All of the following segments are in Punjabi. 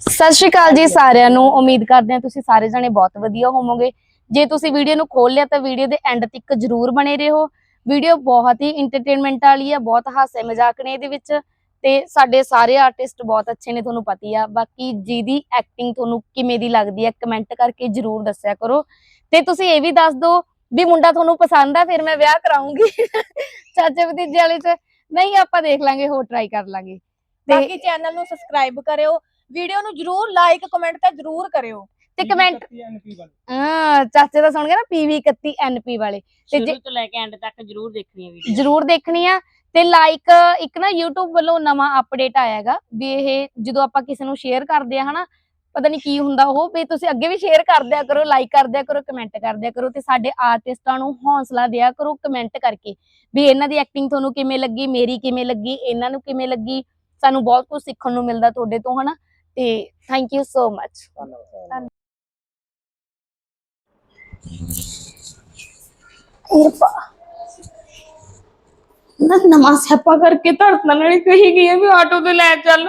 ਸਤਿ ਸ਼੍ਰੀ ਅਕਾਲ ਜੀ ਸਾਰਿਆਂ ਨੂੰ। ਉਮੀਦ ਕਰਦੇ ਹਾਂ ਤੁਸੀਂ ਸਾਰੇ ਜਣੇ ਬਹੁਤ ਵਧੀਆ ਹੋਵੋਗੇ। ਜੇ ਤੁਸੀਂ ਵੀਡੀਓ ਨੂੰ ਖੋਲ ਲਿਆ ਤਾਂ ਵੀਡੀਓ ਦੇ ਐਂਡ ਤੱਕ ਜਰੂਰ ਬਣੇ ਰਹੋ। ਵੀਡੀਓ ਬਹੁਤ ਹੀ ਇੰਟਰਟੇਨਮੈਂਟ ਵਾਲੀ ਆ, ਬਹੁਤ ਹਾਸੇ ਮਜ਼ਾਕ ਨੇ ਇਹਦੇ ਵਿੱਚ। ਤੇ ਸਾਡੇ ਸਾਰੇ ਆਰਟਿਸਟ ਬਹੁਤ ਅੱਛੇ ਨੇ, ਤੁਹਾਨੂੰ ਪਤੀ ਆ। ਬਾਕੀ ਜਿਹਦੀ ਐਕਟਿੰਗ ਤੁਹਾਨੂੰ ਕਿਵੇਂ ਦੀ ਲੱਗਦੀ ਹੈ ਕਮੈਂਟ ਕਰਕੇ ਜਰੂਰ ਦੱਸਿਆ ਕਰੋ। ਤੇ ਤੁਸੀਂ ਇਹ ਵੀ ਦੱਸ ਦਿਓ ਵੀ ਮੁੰਡਾ ਤੁਹਾਨੂੰ ਪਸੰਦ ਆ, ਫਿਰ ਮੈਂ ਵਿਆਹ ਕਰਾਉਂਗੀ। ਚਾਚੇ ਭਤੀਜੇ ਵਾਲੇ ਚ। ਨਹੀਂ, ਆਪਾਂ ਦੇਖ ਲਾਂਗੇ, ਹੋਰ ਟਰਾਈ ਕਰ ਲਾਂਗੇ। ਤੇ ਬਾਕੀ ਚੈਨਲ ਨੂੰ ਸਬਸਕ੍ਰਾਈਬ ਕਰਿਓ। ਵੀਡੀਓ ਨੂੰ ਜਰੂਰ ਲਾਈਕ ਕਮੈਂਟ ਤੇ ਜਰੂਰ ਕਰਿਓ ਤੇ ਕਮੈਂਟ ਹਾਂ ਚਾਚੇ ਦਾ ਸੁਣ ਗਿਆ ਨਾ ਪੀਵੀ 31 ਐਨਪੀ ਵਾਲੇ। ਤੇ ਜੇ ਸ਼ੁਰੂ ਤੋਂ ਲੈ ਕੇ ਐਂਡ ਤੱਕ ਜਰੂਰ ਦੇਖਣੀ ਹੈ ਵੀਡੀਓ ਜਰੂਰ ਦੇਖਣੀ ਆ ਤੇ ਲਾਈਕ ਇੱਕ ਨਾ YouTube ਵੱਲੋਂ ਨਵਾਂ ਅਪਡੇਟ ਆਇਆਗਾ ਵੀ ਇਹ ਜਦੋਂ ਆਪਾਂ ਕਿਸੇ ਨੂੰ ਸ਼ੇਅਰ ਕਰਦੇ ਆ ਹਨਾ ਪਤਾ ਨਹੀਂ ਕੀ ਹੁੰਦਾ ਉਹ ਵੀ ਤੁਸੀਂ ਅੱਗੇ ਵੀ ਸ਼ੇਅਰ ਕਰ ਦਿਆ ਕਰੋ ਲਾਈਕ ਕਰ ਦਿਆ ਕਰੋ ਕਮੈਂਟ ਕਰ ਦਿਆ ਕਰੋ ਤੇ ਸਾਡੇ ਆਰਟਿਸਟਾਂ ਨੂੰ ਹੌਸਲਾ ਦਿਆ ਕਰੋ ਕਮੈਂਟ ਕਰਕੇ ਵੀ ਇਹਨਾਂ ਦੀ ਐਕਟਿੰਗ ਤੁਹਾਨੂੰ ਕਿਵੇਂ ਲੱਗੀ ਮੇਰੀ ਕਿਵੇਂ ਲੱਗੀ ਇਹਨਾਂ ਨੂੰ ਕਿਵੇਂ ਲੱਗੀ ਸਾਨੂੰ ਬਹੁਤ ਕੁਝ ਸਿੱਖਣ ਨੂੰ ਮਿਲਦਾ ਤੁਹਾਡੇ ਤੋਂ ਹਨਾ। ਤੇ ਥੈਂਕ ਯੂ ਸੋ ਮਚ ਇਰਫਾ ਨਾ ਨਵਾਂ ਸਿਆਪਾ ਕਰਕੇ ਧੜਕਣ ਵਾਲੀ ਕਹੀ ਗਈ ਹੈ ਵੀ ਆਟੋ ਤੇ ਲੈ ਚੱਲ।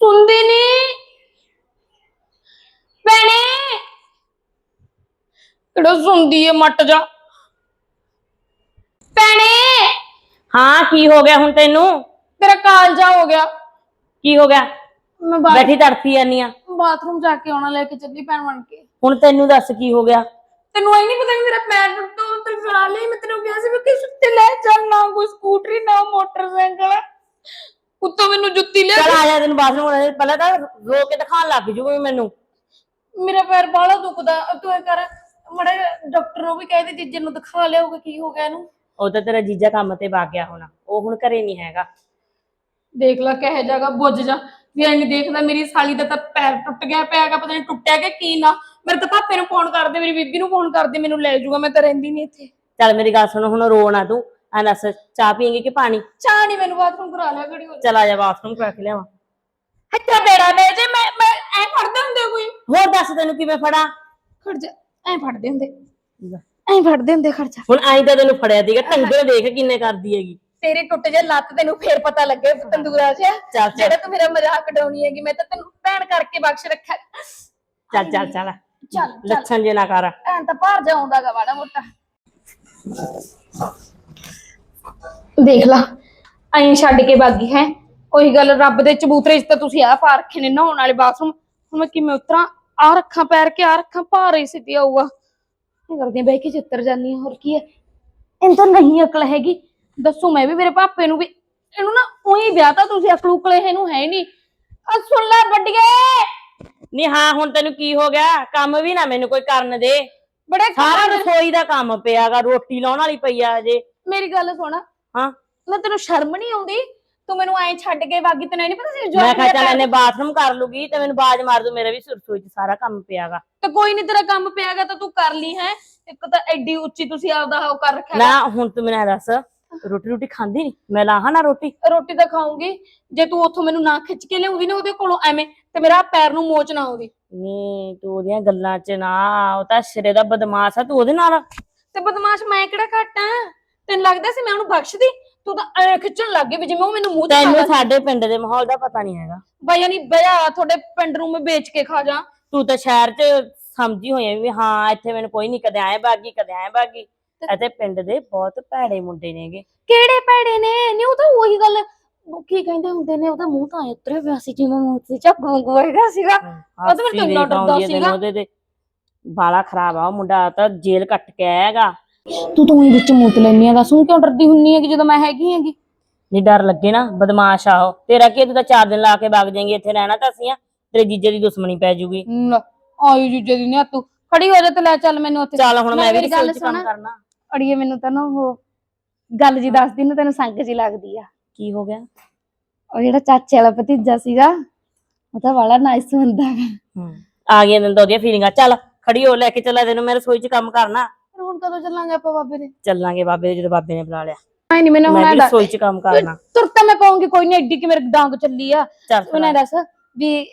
ਸੁਣਦੀ ਨਹੀਂ ਭੈਣੇ। ਕਿਹੜਾ ਸੁਣਦੀ ਹੈ ਮੱਟ ਜਾ। ਭੈਣੇ। ਹਾਂ ਕੀ ਹੋ ਗਿਆ ਹੁਣ ਤੈਨੂੰ? ਤੇਰਾ ਕਾਲਜਾ ਹੋ ਗਿਆ। ਕੀ ਹੋ ਗਿਆ? ਮੈਂ ਬੈਠੀ ਤੜਫੀ ਜਾਨੀ ਆ। ਬਾਥਰੂਮ ਜਾ ਕੇ ਆਉਣਾ ਲੈ ਕੇ ਚੱਲੀ ਭੈਣ ਬਣ ਕੇ। ਹੁਣ ਤੈਨੂੰ ਦੱਸ ਕੀ ਹੋ ਗਿਆ? ਤੈਨੂੰ ਐ ਨਹੀਂ ਪਤਾ ਵੀ ਮੇਰਾ ਪੈਰ ਟੁੱਟੋ ਤੇ ਫੜਾ ਲਈ ਮੈਂ ਤੈਨੂੰ ਕਿਹਾ ਸੀ ਵੀ ਕਿਸ ਉੱਤੇ ਲੈ ਚੱਲ ਨਾ ਕੋਈ ਸਕੂਟਰੀ ਨਾ ਮੋਟਰਸਾਈਕਲ। ਉੱਤੋਂ ਮੈਨੂੰ ਜੁੱਤੀ ਲਿਆ ਚਲ ਆ ਜਾ ਤੈਨੂੰ ਬਾਥਰੂਮ ਹੋਣਾ ਪਹਿਲਾਂ ਤਾਂ ਰੋ ਕੇ ਦਿਖਾਣ ਲੱਗ ਜੂਗੀ ਮੈਨੂੰ। ਮੇਰਾ ਪੈਰ ਬਾਹਲਾ ਦੁਖਦਾ। ਤੂੰ ਇਹ ਕਰ ਮੜੇ ਡਾਕਟਰ ਨੂੰ ਵੀ ਕਹਿ ਦੇ ਜੀਜੇ ਨੂੰ ਦਿਖਾ ਲਿਆਓਗੇ ਕੀ ਹੋ ਗਿਆ ਇਹਨੂੰ। ਉਹ ਤਾਂ ਤੇਰਾ ਜੀਜਾ ਕੰਮ ਤੇ ਵਗ ਗਿਆ ਹੋਣਾ। ਉਹ ਹੁਣ ਘਰੇ ਨਹੀਂ ਹੈਗਾ। ਦੇਖ ਲੈ ਕਹੇ ਜਾਗਾ ਬੁੱਝ ਜਾ। ਵੀ ਐ ਨਹੀਂ ਦੇਖਦਾ ਮੇਰੀ ਸਾਲੀ ਦਾ ਤਾਂ ਪੈਰ ਟੁੱਟ ਗਿਆ ਪਿਆਗਾ ਪਤਾ ਨਹੀਂ ਟੁੱਟਿਆ ਕਿ ਕੀ ਨਾ। ਮੇਰੇ ਤਾਂ ਪਾਪੇ ਨੂੰ ਫੋਨ ਕਰਦੇ ਮੇਰੀ ਬੀਬੀ ਨੂੰ ਫੋਨ ਕਰਦੇ ਮੈਨੂੰ ਲੈ ਜਾਊਗਾ ਮੈਂ ਤਾਂ ਰਹਿੰਦੀ ਨਹੀਂ ਇੱਥੇ। ਚੱਲ ਮੇਰੀ ਗੱਲ ਸੁਣ ਹੁਣ ਰੋ ਨਾ ਤੂੰ। ਆ ਦੱਸ ਚਾਹ ਪੀਏਂਗੇ ਕਿ ਪਾਣੀ? ਚਾਹ ਨਹੀਂ ਮੈਨੂੰ ਬਾਥਰੂਮ ਕਰਾ ਲਿਆ ਘੜੀ ਹੋ ਚਲ ਆ ਜਾ ਬਾਥਰੂਮ ਕਰਾ ਕੇ ਲਿਆਵਾਂ। ਹੱਥਾ ਬੇੜਾ ਲੈ ਜੇ ਮੈਂ ਮੈਂ ਐ ਫੜਦੇ ਹੁੰਦੇ ਕੋਈ? ਹੋਰ ਦੱਸ ਤੈਨੂੰ ਕਿਵੇਂ ਫੜਾ? ਖੜ ਜਾ ਐ ਫੜਦੇ ਹੁੰਦੇ। ਐ ਫੜਦੇ ਹੁੰਦੇ ਖੜ ਜਾ। ਹੁਣ ਆਈ ਤਾਂ ਤੈਨੂੰ ਫੜਿਆ ਸੀਗਾ ਟੰਗਰ ਦੇਖ ਕਿੰਨੇ ਕਰਦੀ ਹੈਗੀ। ਤੇਰੀ ਟੁੱਟ ਜੇ ਲੱਤ ਤੈਨੂੰ ਫੇਰ ਪਤਾ ਲੱਗੇ ਤੰਦੂਰਾ ਚੱਲ ਚੱਲ। ਜਿਹੜਾ ਤੂੰ ਮੇਰਾ ਮਜ਼ਾਕ ਉਡਾਉਣੀ ਹੈਗੀ ਮੈਂ ਤਾਂ ਤੈਨੂੰ ਭੈਣ ਕਰਕੇ ਬਖਸ਼ ਰੱਖਿਆ। ਚੱਲ ਚੱਲ ਚੱਲ। ਚੱਲ ਚੱਲ। ਲੱਛਣ ਜੇ ਨਾ ਕਰ। ਐਂ ਤਾਂ ਭਾਰ ਜਾਉਂਦਾ ਗਾ ਵਾੜਾ ਮੋਟਾ। ਦੇਖ ਲਾ ਐਂ ਛੱਡ ਕੇ ਬਾਗੀ ਹੈ। ਉਹੀ ਗੱਲ ਰੱਬ ਦੇ ਚਬੂਤਰੇ 'ਚ ਤਾਂ ਤੁਸੀਂ ਆ ਪਾ ਰੱਖੇ ਨੇ ਨਹਾਉਣ ਵਾਲੇ ਬਾਥਰੂਮ। ਹੁਣ ਮੈਂ ਕਿਵੇਂ ਉਤਰਾਂ? ਆ ਰੱਖਾਂ ਪੈਰ ਕੇ ਆ ਰੱਖਾਂ ਭਾਰੇ ਸਿੱਧੀ ਆਊਗਾ। ਕੀ ਕਰਦੀ ਆਂ, ਬਹਿ ਕੇ ਚਿੱਤਰ ਜਾਨੀ ਆਂ, ਹੋਰ ਕੀ ਹੈ? ਇਹਨੂੰ ਤਾਂ ਨਹੀਂ ਅਕਲ ਹੈਗੀ। ਦੱਸੂ ਮੈਂ ਵੀ ਮੇਰੇ ਪਾਪੇ ਨੂੰ ਵੀ। ਇਹਨੂੰ ਨਾ ਉਹੀ ਵਿਆਹ ਤਾਂ ਤੁਸੀਂ ਅਕਲ ਉਕਲੇ ਇਹਨੂੰ ਹੈ ਨਹੀਂ ਆ ਸੁਣ ਲੈ ਵੱਡੀਏ। ਨਹੀਂ ਹਾਂ ਹੁਣ ਤੈਨੂੰ ਕੀ ਹੋ ਗਿਆ? ਕੰਮ ਵੀ ਨਾ ਮੈਨੂੰ ਕੋਈ ਕਰਨ ਦੇ। ਬੜੇ ਸਾਰਾ ਰਸੋਈ ਦਾ ਕੰਮ ਪਿਆਗਾ ਰੋਟੀ ਲਾਉਣ ਵਾਲੀ ਪਈ ਆ ਅਜੇ ਮੇਰੀ ਗੱਲ ਸੁਣ। ਹਾਂ। ਮੈਂ ਤੈਨੂੰ ਸ਼ਰਮ ਨਹੀਂ ਆਉਂਦੀ? ਤੂੰ ਮੈਨੂੰ ਐਂ ਛੱਡ ਕੇ ਵਾਗੀ ਤੈਨੂੰ ਨਹੀਂ ਪਤਾ ਸੀ ਮੈਂ ਕਿਹਾ ਚੱਲ ਇਹਨੇ ਬਾਥਰੂਮ ਕਰ ਲੂਗੀ ਤੇ ਮੈਨੂੰ ਬਾਜ ਮਾਰ ਦੂ ਮੇਰਾ ਵੀ ਰਸੋਈ 'ਚ ਸਾਰਾ ਕੰਮ ਪਿਆਗਾ। ਤੇ ਕੋਈ ਨਹੀਂ ਤੇਰਾ ਕੰਮ ਪਿਆਗਾ ਤਾਂ ਤੂੰ ਕਰ ਲਈ ਹੈ। ਇੱਕ ਤਾਂ ਐਡੀ ਉੱਚੀ ਤੁਸੀਂ ਆਪਦਾ ਉਹ ਕਰ ਰੱਖਿਆ ਨਾ ਹੁਣ ਤੂੰ ਮੈਨੂੰ ਇਹ ਦੱਸ। ਰੋਟੀ ਰੋਟੀ ਖਾਂਦੀ ਨਹੀਂ ਮੈਂ ਲਾਹਾਂ ਨਾ ਰੋਟੀ। ਰੋਟੀ ਤਾਂ ਖਾਉਂਗੀ ਜੇ ਤੂੰ ਉੱਥੋਂ ਮੈਨੂੰ ਨਾ ਖਿੱਚ ਕੇ ਲਿਆਉਂਦੀ ਨਾ ਉਹਦੇ ਕੋਲੋਂ ਐਵੇਂ ਤੇ ਮੇਰਾ ਪੈਰ ਨੂੰ ਮੋਚ ਨਾ ਆਉਂਦੀ। ਨੀ ਤੂੰ ਉਹਦੀਆਂ ਗੱਲਾਂ 'ਚ ਨਾ ਉਹ ਤਾਂ ਸਿਰੇ ਦਾ ਬਦਮਾਸ਼ ਆ ਤੂੰ ਉਹਦੇ ਨਾਲ ਤੇ ਬਦਮਾਸ਼ ਮੈਂ ਕਿਹੜਾ ਘੱਟ ਆ? ਤੈਨੂੰ ਲੱਗਦਾ ਸੀ ਮੈਂ ਉਹਨੂੰ ਬਖਸ਼ਦੀ? ਤੂੰ ਤਾਂ ਐ ਖਿੱਚਣ ਲੱਗ ਗਈ ਵੀ ਜਿਵੇਂ ਉਹ ਮੈਨੂੰ ਮੂੰਹ ਚ ਤੈਨੂੰ ਸਾਡੇ ਪਿੰਡ ਦੇ ਮਾਹੌਲ ਦਾ ਪਤਾ ਨਹੀਂ ਹੈਗਾ। ਬਾਈ ਯਾਨੀ ਬਿਆ ਤੁਹਾਡੇ ਪਿੰਡ ਨੂੰ ਮੈਂ ਵੇਚ ਕੇ ਖਾ ਜਾ। ਤੂੰ ਤਾਂ ਸ਼ਹਿਰ 'ਚ ਸਮਝੀ ਹੋਈ ਆ ਵੀ ਹਾਂ ਇੱਥੇ ਮੈਨੂੰ ਕੋਈ ਨਹੀਂ ਕਦੇ ਆਏ ਬਾਗੀ ਕਦੇ ਆਏ ਬਾਗੀ। ਅਤੇ ਪਿੰਡ ਦੇ ਬਹੁਤ ਭੈੜੇ ਮੁੰਡੇ ਨੇਗੇ। ਕਿਹੜੇ ਭੈੜੇ ਨੇ? ਨਹੀਂ ਉਹ ਤਾਂ ਉਹੀ ਗੱਲ ਉਹ ਕੀ ਕਹਿੰਦੇ ਹੁੰਦੇ ਨੇ ਉਹਦਾ ਮੂੰਹ ਤਾਂ ਐਂ ਉਤਰਿਆ ਪਿਆ ਸੀ ਜਿਵੇਂ ਮੂੰਹ ਤੇ ਝੱਗ ਵਾਂਗੂ ਹੈਗਾ ਸੀਗਾ। ਉਹ ਤਾਂ ਮੈਨੂੰ ਚੰਗਾ ਡਰਦਾ ਸੀਗਾ। ਉਹਦੇ ਤੇ। ਬਾਲਾ ਖਰਾਬ ਆ ਉਹ ਮੁੰਡਾ ਤਾਂ ਜੇਲ੍ਹ ਕੱਟ ਕੇ ਆਏਗਾ ਤੂੰ ਤਾਂ ਉਹੀ ਵਿੱਚ ਮੂਤ ਲੈਣੀ ਹੈਗਾ ਸੁਣ ਕਿਉਂ ਡਰਦੀ ਹੁੰਨੀ ਹੈਗੀ ਜਦੋਂ ਮੈਂ ਹੈਗੀ ਹੈਗੀ? ਨਹੀਂ ਡਰ ਲੱਗੇ ਨਾ ਬਦਮਾਸ਼ ਆ ਉਹ। ਤੇਰਾ ਕੀ ਤੂੰ ਤਾਂ ਚਾਰ ਦਿਨ ਲਾ ਕੇ ਵਗ ਜਾਏਂਗੇ ਇੱਥੇ ਰਹਿਣਾ ਤਾਂ ਅਸੀਂ ਆ। ਤੇਰੇ ਜੀਜੇ ਦੀ ਦੁਸ਼ਮਣੀ ਪੈ ਜੂਗੀ। ਆਯੂ ਜੀਜੇ ਦੀ ਨੇ ਤੂੰ। ਖੜੀ ਹੋ ਜਾ ਤੇ ਲੈ ਚੱਲ ਮੈਨੂੰ ਉੱਥੇ। ਚੱਲ ਹੁਣ ਮੈਂ ਵੀ ਗੱਲ ਸੁਣ। ਕਰਨਾ। ਅੜੀਏ ਮੈਨੂੰ ਤਾਂ ਨਾ ਉਹ ਗੱਲ ਜੀ ਦੱਸਦੀ ਨਾ ਤੈਨੂੰ ਸੰਗ ਜੀ ਲੱਗਦੀ ਆ। ਕੀ ਹੋ ਗਿਆ? ਉਹ ਜਿਹੜਾ ਚਾਚੇ ਵਾਲਾ ਭਤੀਜਾ ਸੀਗਾ ਉਹ ਤਾਂ ਬੜਾ ਨਾਈਸ ਬੰਦਾ ਹੈ ਹੂੰ। ਆ ਗਈਆਂ ਤੈਨੂੰ ਤਾਂ ਉਹਦੀਆਂ ਫੀਲਿੰਗਾਂ ਚੱਲ ਖੜੀ ਹੋ ਲੈ ਕੇ ਚੱਲਾ ਤੈਨੂੰ ਮੈਂ ਰਸੋਈ 'ਚ ਕੰਮ ਕਰਨਾ। ਪਰ ਹੁਣ ਕਦੋਂ ਚੱਲਾਂਗੇ ਆਪਾਂ ਬਾਬੇ ਦੇ? ਚੱਲਾਂਗੇ ਬਾਬੇ ਦੇ ਜਦੋਂ ਬਾਬੇ ਨੇ ਬੁਲਾ ਲਿਆ। ਆਈ ਨਹੀਂ ਮੈਨੂੰ ਮੈਂ ਹੁਣ ਵੀ ਦੱਸ ਰਸੋਈ 'ਚ ਕੰਮ ਕਰਨਾ। ਤੁਰਤਾ ਮੈਂ ਕਹੂੰਗੀ ਕੋਈ ਨਹੀਂ ਐਡੀ ਕਿ ਮੇਰੇ ਡਾਂਗ ਚੱਲੀ ਆ। ਚੱਲ ਉਹਨੇ ਦੱਸ ਵੀ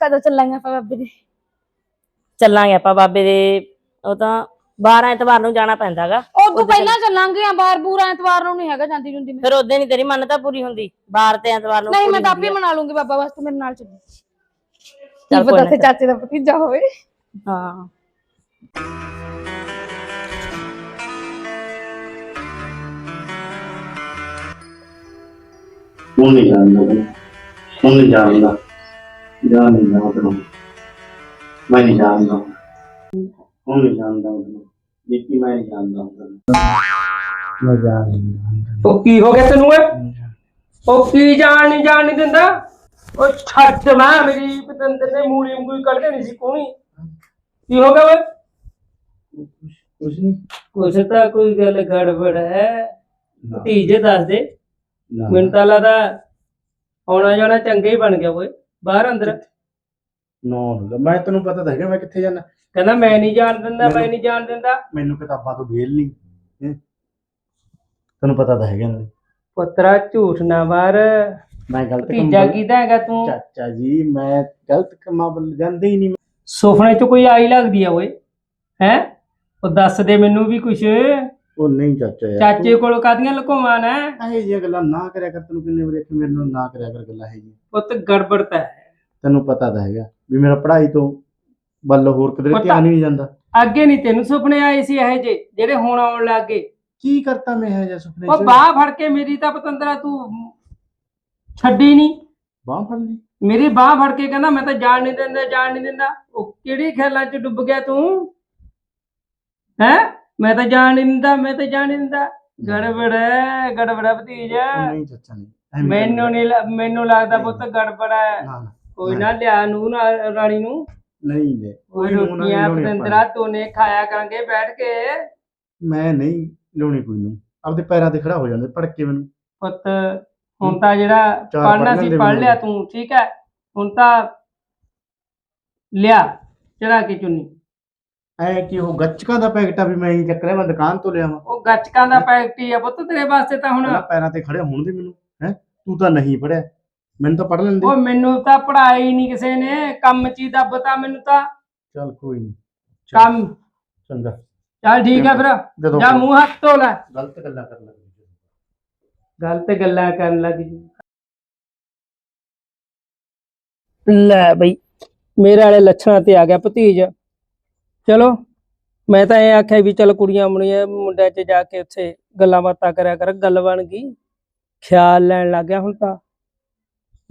ਕਦੋਂ ਚੱਲਾਂਗੇ ਆਪਾਂ ਬਾਬੇ ਦੇ? ਚੱਲਾਂਗੇ ਆਪਾਂ ਬਾਬੇ ਦੇ ਉਹ ਤਾਂ 12 ਐਤਵਾਰ ਨੂੰ ਜਾਣਾ ਪੈਂਦਾਗਾ। ਉਹ ਤੋਂ ਪਹਿਲਾਂ ਚੱਲਾਂਗੇ ਆ ਬਾਰ ਬੂਰ ਐਤਵਾਰ ਨੂੰ ਨਹੀਂ ਹੈਗਾ ਜਾਂਦੀ ਜੁੰਦੀ ਮੈਂ ਫਿਰ ਉਹਦੇ ਨਹੀਂ ਤੇਰੀ ਮੰਨਤਾ ਪੂਰੀ ਹੁੰਦੀ ਬਾਰ ਤੇ ਐਤਵਾਰ ਨੂੰ ਨਹੀਂ ਮੈਂ ਤਾਂ ਆਪੇ। ਮਨਾ ਲੂੰਗੀ ਬਾਬਾ ਬਸ ਤੂੰ ਮੇਰੇ ਨਾਲ ਚੱਲੀ। ਚੱਲ ਕੋਈ ਪਤਾ ਤੇ ਚਾਚੇ ਦਾ ਭਤੀਜਾ ਹੋਵੇ। ਹਾਂ। ਹੁਣ ਨਹੀਂ ਜਾਣਦਾ ਹੁਣ ਨਹੀਂ ਜਾਣਦਾ ਜਾਣ ਨਹੀਂ ਜਾਣਦਾ ਮੈਂ ਨਹੀਂ ਜਾਣਦਾ ਹੁਣ ਨਹੀਂ ਜਾਣਦਾ ਜਿੱਤੀ ਮੈਂ ਨਹੀਂ ਜਾਣਦਾ ਮੈਂ ਜਾਣਦਾ ਉਹ ਕੀ ਹੋ ਗਿਆ ਤੈਨੂੰ ਓਏ ਉਹ ਕੀ ਜਾਣ ਨਹੀਂ ਜਾਣ ਨਹੀਂ ਦਿੰਦਾ? ਉਹ ਛੱਡ ਮੈਂ ਮੇਰੀ ਪਤੰਦਰ ਨੇ ਮੂਲੀ ਉਂਗਲੀ ਕੱਢ ਦੇਣੀ ਸੀ ਕੋਣੀ। ਕੀ ਹੋ ਗਿਆ ਓਏ? ਕੁਛ ਨਹੀਂ। ਕੁਛ ਤਾਂ ਕੋਈ ਗੱਲ ਗੜਬੜ ਹੈ। ਨਾ, ਭਤੀਜੇ ਦੱਸ ਦੇ। ਨਾ। ਮੈਨੂੰ ਤਾਂ ਲੱਗਦਾ ਆਉਣਾ ਜਾਣਾ ਚੰਗਾ ਹੀ ਬਣ ਗਿਆ ਓਏ। ਬਾਹਰ ਅੰਦਰ। ਨੋ ਨਾ, ਮੈਂ ਤੈਨੂੰ ਪਤਾ ਤਾਂ ਹੈਗਾ ਮੈਂ ਕਿੱਥੇ ਜਾਣਾ। ਕਹਿੰਦਾ ਮੈਂ ਨਹੀਂ ਜਾਣ ਦਿੰਦਾ ਮੈਂ ਨਹੀਂ ਜਾਣ ਦਿੰਦਾ। ਮੈਨੂੰ ਕਿਤਾਬਾਂ ਤੋਂ ਵੇਲ ਨਹੀਂ। ਹੈਂ। ਤੈਨੂੰ ਪਤਾ ਤਾਂ ਹੈਗਾ ਨਾ। ਪੁੱਤਰਾ ਝੂਠ ਨਾ ਮਾਰ। ਮੈਂ ਗਲਤ ਕੰਮ ਭਤੀਜਾ ਵੱਲ- ਕਿਹਦਾ ਹੈਗਾ ਤੂੰ? ਚਾਚਾ ਜੀ ਮੈਂ ਗਲਤ ਕੰਮਾਂ ਵੱਲ ਜਾਂਦੇ ਹੀ ਨਹੀਂ। ਸੁਪਨੇ 'ਚ ਕੋਈ ਆਈ ਲੱਗਦੀ ਆ ਓਏ ਹੈ? ਉਹ ਦੱਸ ਦੇ ਮੈਨੂੰ ਵੀ ਕੁਛ। ਉਹ ਨਹੀਂ ਚਾਚਾ ਯਾਰ। ਚਾਚੇ ਕੋਲ ਕਾਦੀਆਂ ਲੁਕੋਵਾਂ ਨਾ? ਇਹ ਜਿਹੀਆਂ ਗੱਲਾਂ ਨਾ ਕਰਿਆ ਕਰ ਤੈਨੂੰ ਕਿੰਨੇ ਵਾਰੀ ਆਖਿਆ ਮੇਰੇ ਨਾਲ ਨਾ ਕਰਿਆ ਕਰ ਗੱਲਾਂ ਇਹ ਜਿਹੀਆਂ। ਪੁੱਤ ਗੜਬੜ ਤਾਂ ਹੈ। ਤੈਨੂੰ ਪਤਾ ਤਾਂ ਹੈਗਾ ਵੀ ਮੇਰਾ ਪੜ੍ਹਾਈ ਤੋਂ ਵੱਲ ਹੋਰ ਕਿਧਰੇ ਪਤਾ- ਧਿਆਨ ਹੀ ਨਹੀਂ ਜਾਂਦਾ। ਅੱਗੇ ਨਹੀਂ ਤੈਨੂੰ ਸੁਪਨੇ ਆਏ ਸੀ ਇਹ ਜੇ ਜਿਹੜੇ ਹੁਣ ਆਉਣ ਲੱਗ ਗਏ। ਕੀ ਕਰਤਾ ਮੈਂ ਇਹ ਜਿਹਾ ਸੁਪਨੇ ਉਹ ਬਾਹ ਫੜ ਕੇ ਮੇਰੀ ਤਾਂ ਪਤੰਦਰਾ ਤੂੰ ਛੱਡੀ ਨਹੀਂ ਬਾਹ ਫੜ ਲਈ? ਮੇਰੀ ਬਾਹ ਫੜ ਕੇ ਕਹਿੰਦਾ ਮੈਂ ਤਾਂ ਜਾਣ ਨਹੀਂ ਦਿੰਦਾ ਜਾਣ ਨਹੀਂ ਦਿੰਦਾ। ਉਹ ਕਿਹੜੀ ਖੇਲਾਂ 'ਚ ਡੁੱਬ ਗਿਆ ਤੂੰ? ਹੈ? ਮੈਂ ਤਾਂ ਜਾਣ ਨਹੀਂ ਦਿੰਦਾ ਮੈਂ ਤਾਂ ਜਾਣ ਨਹੀਂ ਦਿੰਦਾ। ਗੜਬੜ ਹੈ ਗੜਬੜ ਹੈ ਭਤੀਜ ਉਹ ਨਹੀਂ ਚਾਚਾ ਨਹੀਂ ਐਵੇਂ ਮੈਨੂੰ ਨਹੀਂ ਲ- ਮੈਨੂੰ ਲੱਗਦਾ ਪੁੱਤ ਗੜਬੜ ਹੈ ਨਾ ਨਾ। ਕੋਈ ਨਾ। ਲਿਆ ਨੂੰ ਨਾ ਰਾਣੀ ਨੂੰ। ਨਹੀਂ ਨੂੰ। ਨਾ ਰੋਟੀਆਂ ਪਤੰਦਰਾ ਤੋਨੇ ਖਾਇਆ ਕਰਾਂਗੇ ਬੈਠ ਕੇ। ਮੈਂ ਨਹੀਂ ਲਿਆਉਣੀ ਕੋਈ ਨੂੰ। ਆਪਦੇ ਪੈਰਾਂ ਤੇ ਖੜਾ ਹੋ ਜਾਂਦੇ ਭੜਕ ਕੇ ਮੈਨੂੰ। ਪੁੱਤ ਹੁਣ ਤਾਂ ਜਿਹੜਾ ਪੜ੍ਹ ਸੀ ਮੈਨੂੰ। ਲਿਆ ਤੂੰ ਠੀਕ ਹੈ? ਹੁਣ ਤਾਂ ਲਿਆ ਚੜਾ ਕੇ ਚੁੰਨੀ। ਐ ਕਿ ਉਹ ਗੱਚਕਾਂ ਦਾ ਪੈਕਟ ਆ ਵੀ ਮੈਂ ਹੀ ਚੱਕ ਲਿਆ ਮੈਂ ਦੁਕਾਨ ਤੋਂ ਲਿਆਵਾਂ। ਉਹ ਗੱਚਕਾਂ ਦਾ ਪੈਕਟ ਹੀ ਆ ਪੁੱਤ ਤੇਰੇ ਵਾਸਤੇ ਤਾਂ ਹੁਣ ਪੈਰਾਂ ਤੇ ਖੜੇ ਹੋਣ ਦੇ ਮੈਨੂੰ ਹੈ? ਤੂੰ ਤਾਂ ਨਹੀਂ ਪੜਿਆ ਮੈਨੂੰ ਤਾਂ ਪੜ ਲੈਂਦੇ ਉਹ ਮੈਨੂੰ ਤਾਂ ਪੜਾਈ ਨਹੀਂ ਕਿਸੇ ਨੇ ਕੰਮ ਚ ਹੀ ਦੱਬਤਾ ਮੈਨੂੰ ਤਾਂ। ਚੱਲ ਕੋਈ ਨਹੀਂ ਕੰਮ। ਚੰਗਾ। ਚੱਲ ਠੀਕ ਹੈ ਫਿਰ। ਜਾ ਮੂੰਹ ਹੱਥ ਧੋ ਲੈ। ਗਲਤ ਗੱਲਾਂ ਕਰਨ ਲੱਗ ਗਈ। ਗਲਤ ਗੱਲਾਂ ਕਰਨ ਲੱਗ ਜੀ ਲੈ ਬਈ ਮੇਰੇ ਵਾਲੇ ਲੱਛਣਾਂ ਤੇ ਆ ਗਿਆ ਭਤੀਜ। ਚਲੋ ਮੈਂ ਤਾਂ ਇਹ ਆਖਿਆ ਵੀ ਚਲ ਕੁੜੀਆਂ ਮੁੰਡੀਆਂ ਮੁੰਡਿਆਂ 'ਚ ਜਾ ਕੇ ਉੱਥੇ ਗੱਲਾਂ ਬਾਤਾਂ ਕਰਿਆ ਕਰ ਗੱਲ ਬਣ ਗਈ। ਖਿਆਲ ਲੈਣ ਲੱਗ ਗਿਆ ਹੁਣ ਤਾਂ।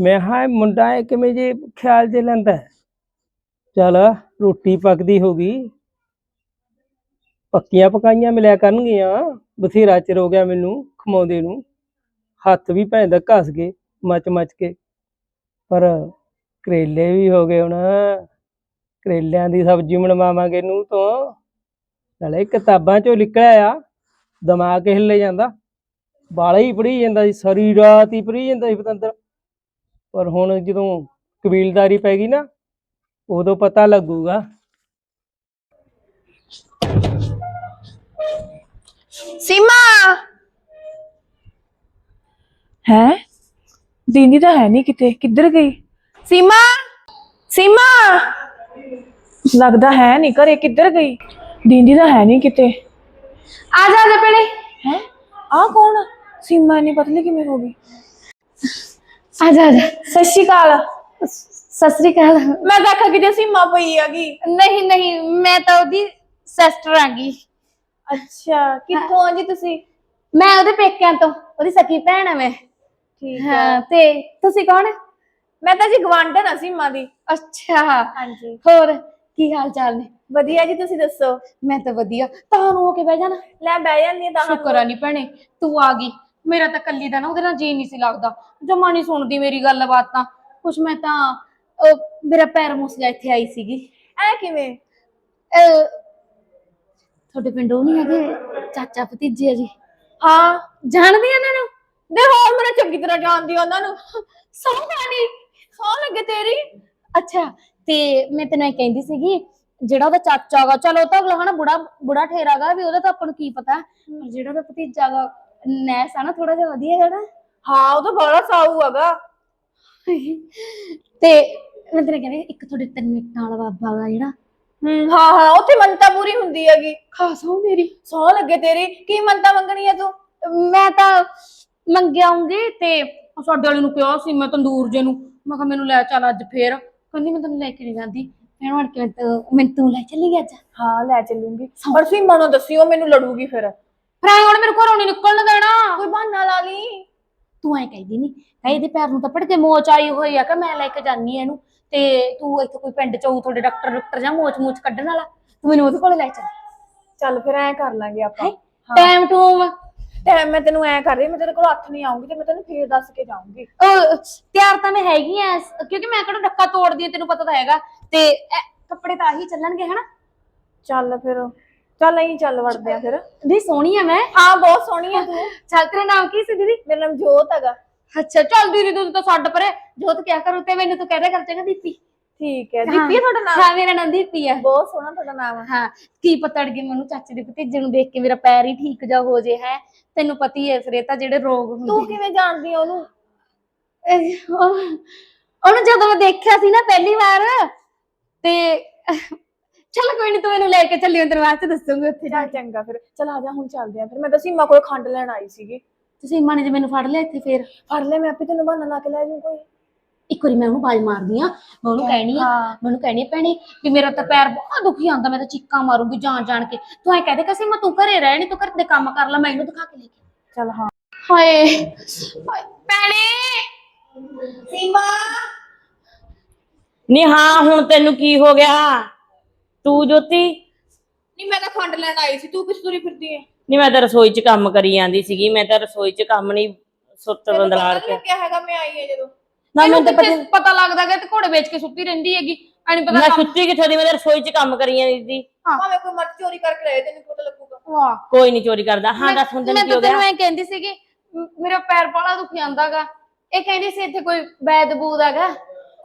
ਮੈਂ ਹਾਂ ਮੁੰਡਾ ਇਹ ਕਿਵੇਂ ਜੇ ਖਿਆਲ ਜੇ ਲੈਂਦਾ ਹੈ। ਚੱਲ, ਰੋਟੀ ਪੱਕਦੀ ਹੋ ਗਈ। ਪੱਕੀਆਂ ਪਕਾਈਆਂ ਮਿਲਿਆ ਕਰਨਗੀਆਂ। ਬਥੇਰਾ ਚਿਰ ਹੋ ਗਿਆ ਮੈਨੂੰ ਖਮਾਉਂਦੇ ਨੂੰ। ਹੱਥ ਵੀ ਭੈਣ ਦਾ ਘਸ ਗਏ, ਮਚ ਮਚ ਕੇ। ਪਰ ਕਰੇਲੇ ਵੀ ਹੋ ਗਏ ਹੁਣ। ਕਰੇਲਿਆਂ ਦੀ ਸਬਜ਼ੀ ਬਣਵਾਵਾਂਗੇ ਨੂੰ ਤੋਂ। ਨਾਲੇ ਕਿਤਾਬਾਂ ਚੋਂ ਨਿਕਲਿਆ ਆ। ਦਿਮਾਗ ਹਿੱਲੇ ਜਾਂਦਾ। ਬਾਲਾ ਹੀ ਪੜੀ ਜਾਂਦਾ ਸੀ, ਸਾਰੀ ਰਾਤ ਹੀ ਪੜੀ ਜਾਂਦਾ ਸੀ ਪਤੰਦਰ। ਪਰ ਹੁਣ ਜਦੋਂ ਕਬੀਲਦਾਰੀ ਪੈ ਗਈ ਨਾ ਉਦੋਂ ਪਤਾ ਲੱਗੂਗਾ। ਸੀਮਾ! ਹੈ? ਦੀਦੀ ਤਾਂ ਹੈ ਨਹੀਂ ਕਿਤੇ। ਕਿੱਧਰ ਗਈ? ਸੀਮਾ! ਸੀਮਾ! ਲੱਗਦਾ ਹੈ ਨਹੀਂ ਘਰੇ। ਕਿੱਧਰ ਗਈ? ਦੀਦੀ ਤਾਂ ਹੈ ਨਹੀਂ ਕਿਤੇ। ਆ ਜਾ ਆ ਜਾ ਭੈਣੇ। ਹੈ? ਆ ਕੌਣ ਆ? ਸੀਮਾ ਨਹੀਂ ਪਤਲੀ ਕਿਵੇਂ ਹੋ ਗਈ? ਆ ਜਾ ਆ ਜਾ। ਸਤਿ ਸ਼੍ਰੀ ਅਕਾਲ। ਸਤਿ ਸ੍ਰੀ ਅਕਾਲ। ਮੈਂ ਤਾਂ ਆਖਿਆ ਕਿਤੇ ਸੀਮਾ ਪਈ ਹੈਗੀ। ਨਹੀਂ ਨਹੀਂ ਮੈਂ ਤਾਂ ਉਹਦੀ ਸਿਸਟਰ ਆਂਗੀ ਅੱਛਾ ਕਿੱਥੋਂ ਆ ਜੀ ਤੁਸੀਂ? ਮੈਂ ਉਹਦੇ ਪੇਕਿਆਂ ਤੋਂ ਉਹਦੀ ਸਕੀ ਭੈਣ ਆ ਮੈਂ। ਠੀਕ ਹਾਂ ਤੇ ਤੁਸੀਂ ਕੌਣ? ਮੈਂ ਤਾਂ ਜੀ ਗਵਾਂਢਣ ਆ ਸੀਮਾ ਦੀ। ਅੱਛਾ। ਹਾਂਜੀ। ਹੋਰ ਕੀ ਹਾਲ ਚਾਲ ਨੇ? ਵਧੀਆ ਜੀ ਤੁਸੀਂ ਦੱਸੋ? ਮੈਂ ਤਾਂ ਵਧੀਆ। ਤੁਹਾਨੂੰ ਹੋ ਕੇ ਬਹਿ ਜਾਣਾ। ਲੈ ਬਹਿ ਜਾਂਦੀ ਤਾਂ। ਸ਼ੁਕਰ ਆ ਨਹੀਂ ਭੈਣੇ ਤੂੰ ਆ ਗਈ। ਮੇਰਾ ਤਾਂ ਕੱਲੀ ਦਾ ਨਾ ਉਹਦੇ ਨਾਲ ਜੀ ਨਹੀਂ ਸੀ ਲੱਗਦਾ। ਜਮਾ ਨਹੀਂ ਸੁਣਦੀ ਮੇਰੀ ਗੱਲਬਾਤ ਤਾਂ ਕੁਛ ਮੈਂ ਤਾਂ ਅਹ, ਮੇਰਾ ਪੈਰ ਮੁਸ ਗਿਆ ਇੱਥੇ ਆਈ ਸੀਗੀ। ਐ ਕਿਵੇਂ? ਅਹ, ਤੁਹਾਡੇ ਪਿੰਡ ਉਹ ਨਹੀਂ ਹੈਗੇ? ਚਾਚਾ ਭਤੀਜੇ ਆ ਜੀ। ਹਾਂ। ਜਾਣਦੇ ਆ ਇਹਨਾਂ ਨੂੰ? ਦੇ ਹੋਰ ਮੈਨੂੰ ਚੰਗੀ ਤਰ੍ਹਾਂ ਜਾਣਦੀ ਆ ਉਹਨਾਂ ਨੂੰ। ਸੌ ਖਾਣੀ ਸੌ ਲੱਗੇ ਤੇਰੀ? ਅੱਛਾ ਤੇ ਮੈਂ ਤੈਨੂੰ ਇਹ ਕਹਿੰਦੀ ਸੀਗੀ ਜਿਹੜਾ ਉਹਦਾ ਚਾਚਾ ਗਾ ਚਲੋ ਉਹ ਤਾਂ ਅਗਲਾ ਹਨਾ ਬੁੜਾ ਬੁੜਾ ਠੇਰਾਗਾ ਵੀ ਉਹਦਾ ਤਾਂ ਆਪਾਂ ਨੂੰ ਕੀ ਪਤਾ। ਪਰ ਜਿਹੜਾ ਉਹਦਾ ਭਤੀਜਾ ਗਾ ਨੈਸ ਆ ਨਾ ਥੋੜਾ ਜਿਹਾ ਵਧੀਆ ਜਿਹੜਾ ਹਾਂ ਉਹ ਤਾਂ ਬੜਾ ਸਾਊ ਹੈਗਾ। ਤੇ ਮੈਂ ਤੈਨੂੰ ਕਹਿੰਦੀ ਇੱਕ ਤੁਹਾਡੇ ਤਿੰਨ ਮਿੰਟਾਂ ਵਾਲਾ ਬਾਬਾ ਗਾ ਜਿਹੜਾ। ਹੂੰ ਹਾਂ ਹਾਂ ਉੱਥੇ ਮੰਨਤਾ ਪੂਰੀ ਹੁੰਦੀ ਹੈਗੀ। ਖਾਸ ਹੋ ਮੇਰੀ। ਸੌ ਲੱਗੇ ਤੇਰੀ। ਕੀ ਮੰਨਤਾ ਮੰਗਣੀ ਹੈ ਤੂੰ? ਮੈਂ ਤਾਂ ਮੰਗਿਆਉਂਗੀ ਤੇ ਸਾਡੇ ਵਾਲੇ ਨੂੰ ਕਿਹਾ ਸੀ ਮੈਂ ਤੰਦੂਰ ਜੇ ਨੂੰ। ਮੈਂ ਕਿਹਾ ਮੈਨੂੰ ਲੈ ਚੱਲ ਅੱਜ ਫੇਰ। ਕਹਿੰਦੀ ਮੈਂ ਤੈਨੂੰ ਲੈ ਕੇ ਨਹੀਂ ਜਾਂਦੀ। ਭੈਣ ਬਣ ਕੇ ਮੈਂ ਤੂੰ ਮੈਂ ਲੈ ਚੱਲੀ ਅੱਜ। ਹਾਂ ਲੈ ਚੱਲੂੰਗੀ। ਪਰ ਸੀਮਾ ਨੂੰ ਦੱਸਿਓ ਮੈਨੂੰ ਲੜੂਗੀ ਫਿਰ। ਫਿਰ ਐਂ ਹੁਣ ਮੇਰੇ ਘਰੋਂ ਨਹੀਂ ਨਿਕਲਣ ਦੇਣਾ। ਕੋਈ ਬਹਾਨਾ ਲਾ ਲਈ। ਤੂੰ ਐ ਕਹਿੰਦੀ ਨਹੀਂ ਕਹੇ ਇਹਦੇ ਪੈਰ ਨੂੰ ਤਾਂ ਪੜ ਕੇ ਮੋਚ ਆਈ ਹੋਈ ਆ ਕਿ ਮੈਂ ਲੈ ਕੇ ਜਾਨੀ ਆ ਇਹਨੂੰ। ਤੇ ਤੂੰ ਇੱਥੇ ਕੋਈ ਪਿੰਡ ਚ ਤੁਹਾਡੇ ਡਾਕਟਰ ਡਾਕਟਰ ਜਾਂ ਮੋਚ ਮੋਚ ਕੱਢਣ ਵਾਲਾ। ਤੂੰ ਮੈਨੂੰ ਉਹਦੇ ਕੋਲ ਲੈ ਚੱਲ। ਚੱਲ ਫਿਰ ਐ ਕਰ ਲਾਂਗੇ ਆਪਾਂ। ਟਾਈਮ ਟੂਮ ਤੇ ਮੈਂ ਤੈਨੂੰ ਐ ਕਰ ਰਹੀ ਮੈਂ ਤੇਰੇ ਕੋਲ ਹੱਥ ਨਹੀਂ ਆਉਂਗੀ ਤੇ ਮੈਂ ਤੈਨੂੰ ਫੇਰ ਦੱਸ ਕੇ ਜਾਊਂਗੀ। ਉਹ ਤਿਆਰ ਤਾਂ ਮੈਂ ਹੈਗੀ ਐ ਕਿਉਂਕਿ ਮੈਂ ਕਿਹੜਾ ਡੱਕਾ ਤੋੜਦੀ ਆ ਤੈਨੂੰ ਪਤਾ ਤਾਂ ਹੈਗਾ। ਤੇ ਕੱਪੜੇ ਤਾਂ ਆਹੀ ਚੱਲਣਗੇ ਹਨਾ? ਚੱਲ ਫਿਰ। ਚੱਲ ਨਹੀਂ ਚੱਲ ਵੜਦੇ ਆ ਫਿਰ। ਦੀ ਸੋਹਣੀ ਆ ਮੈਂ। ਹਾਂ ਬਹੁਤ ਸੋਹਣੀ ਆ ਤੂੰ। ਚੱਲ ਤੇਰਾ ਨਾਮ ਕੀ ਸੀ ਦੀਦੀ? ਮੇਰਾ ਨਾਮ ਜੋਤ ਹੈਗਾ। ਅੱਛਾ ਚੱਲ ਦੀਦੀ ਤੂੰ ਤਾਂ ਛੱਡ ਪਰੇ। ਜੋਤ ਕਿਆ ਕਰੂ? ਤੇ ਮੈਨੂੰ ਤੂੰ ਕਹਿਦਾ ਕਰ ਚੰਗਾ ਦੀਪੀ। ਠੀਕ ਹੈ। ਦੀਪੀ ਆ ਤੁਹਾਡਾ ਨਾਮ? ਹਾਂ ਮੇਰਾ ਨਾਮ ਦੀਪੀ ਆ। ਬਹੁਤ ਸੋਹਣਾ ਤੁਹਾਡਾ ਨਾਮ ਹੈ ਹਾਂ ਕੀ ਪਤਾ ਅੜ ਗਿਆ ਮੈਨੂੰ ਚਾਚੇ ਦੇ ਭਤੀਜੇ ਨੂੰ ਦੇਖ ਕੇ ਮੇਰਾ ਪੈਰ ਹੀ ਠੀਕ ਜਾ ਹੋ ਜੇ ਹੈ। ਤੈਨੂੰ ਪਤੀ ਹੈ ਫਿਰ ਇਹ ਤਾਂ ਜਿਹੜੇ ਰੋਗ ਹੁੰਦੇ ਤੂੰ ਕਿਵੇਂ ਜਾਣਦੀ ਆ ਉਹਨੂੰ? ਉਹਨੂੰ ਜਦੋਂ ਮੈਂ ਦੇਖਿਆ ਸੀ ਨਾ ਪਹਿਲੀ ਵਾਰ ਤੇ ਚੱਲ ਕੋਈ ਨਹੀਂ ਤੂੰ ਮੈਨੂੰ ਲੈ ਕੇ ਚੱਲੀ ਤੇਰੇ ਵਾਸਤੇ ਦੱਸੂਗੀ ਉੱਥੇ ਜਾ ਚੱਲ ਚੰਗਾ ਫਿਰ ਚਲ ਆ ਜਾ ਹੁਣ ਚੱਲਦੇ ਆ ਫਿਰ। ਮੈਂ ਤਾਂ ਸੀਮਾ ਕੋਲ ਖੰਡ ਲੈਣ ਆਈ ਸੀਗੀ। ਤੁਸੀਂ ਮਾਂ ਨੇ ਜੇ ਮੈਨੂੰ ਫੜ ਲਿਆ ਇੱਥੇ ਫੇਰ? ਫੜ ਲੈ ਮੈਂ ਆਪੇ ਤੈਨੂੰ ਬਹਾਨਾ ਲਾ ਕੇ ਲੈ ਜਾਊਂ ਕੋਈ। ਇੱਕ ਵਾਰੀ ਮੈਂ ਉਹਨੂੰ ਬਾਜ ਮਾਰਦੀ ਆ ਮੈਂ ਉਹਨੂੰ ਕਹਿਣੀ ਆ ਹਾਂ। ਮੈਂ ਉਹਨੂੰ ਕਹਿਣੀ ਭੈਣੇ ਵੀ ਮੇਰਾ ਤਾਂ ਪੈਰ ਬਹੁਤ ਦੁਖੀ ਆਂਦਾ ਮੈਂ ਤਾਂ ਚੀਕਾਂ ਮਾਰੂੰਗੀ ਜਾਣ ਜਾਣ ਕੇ। ਤੂੰ ਐ ਕਹਦੇ ਕਸੇ ਮੈਂ ਤੂੰ ਘਰੇ ਰਹਿ ਨੀ ਤੂੰ ਘਰ ਦੇ ਕੰਮ ਕਰ ਲੈ ਮੈਂ ਇਹਨੂੰ ਦਿਖਾ ਕੇ ਲੈ ਕੇ ਚੱਲ ਹਾਂ। ਹਾਏ ਹਾਏ, ਭੈਣੇ! ਸੀਮਾ! ਨਹੀਂ ਹਾਂ ਹੁਣ ਤੈਨੂੰ ਕੀ ਹੋ ਗਿਆ? ਤੂੰ ਜੋਤੀ? ਨਹੀਂ ਮੈਂ ਤਾਂ ਖੰਡ ਲੈਣ ਆਈ ਸੀ। ਤੂੰ ਕਿਸ ਤੁਰੀ ਫਿਰਦੀ ਹੈ ਨਹੀਂ ਮੈਂ ਤਾਂ ਰਸੋਈ 'ਚ ਕੰਮ ਕਰੀ ਜਾਂਦੀ ਸੀਗੀ। ਮੈਂ ਤਾਂ ਰਸੋਈ 'ਚ ਕੰਮ ਨਹੀਂ ਸੁੱਤ ਬੰਦਲਾੜ ਕੇ। ਲੱਗਿਆ ਹੈਗਾ ਮੈਂ ਆਈ ਹਾਂ ਜਦੋਂ। ਨਾ ਮੈਨੂੰ ਤਾਂ ਪਤਾ ਲੱਗਦਾ ਕਿ ਤੇ ਘੋੜੇ ਵੇਚ ਕੇ ਸੁੱਤੀ ਰਹਿੰਦੀ ਹੈਗੀ। ਐ ਨਹੀਂ ਮੈਂ ਪਤਾ ਕੰਮ ਸੁੱਤੀ ਕਿੱਥੋਂ ਦੀ? ਮੈਂ ਤਾਂ ਰਸੋਈ 'ਚ ਕੰਮ ਕਰੀ ਜਾਂਦੀ ਸੀ। ਭਾਵੇਂ ਕੋਈ ਮਰਜ਼ੀ ਚੋਰੀ ਕਰਕੇ ਰਹੇ ਤੈਨੂੰ ਪਤਾ ਲੱਗੂਗਾ। ਵਾਹ। ਕੋਈ ਨਹੀਂ ਚੋਰੀ ਕਰਦਾ। ਹਾਂ ਦੱਸ ਮੈਂ ਤੈਨੂੰ ਕੀ ਤਾਂ ਹੋ ਗਿਆ? ਤੈਨੂੰ ਐ ਕਹਿੰਦੀ ਸੀਗੀ ਮ- ਮੇਰਾ ਪੈਰ ਬੜਾ ਦੁਖੀ ਆਂਦਾਗਾ ਇਹ ਕਹਿੰਦੀ ਸੀ ਇੱਥੇ ਕੋਈ ਬੈਦ ਬੂਦ ਹੈਗਾ।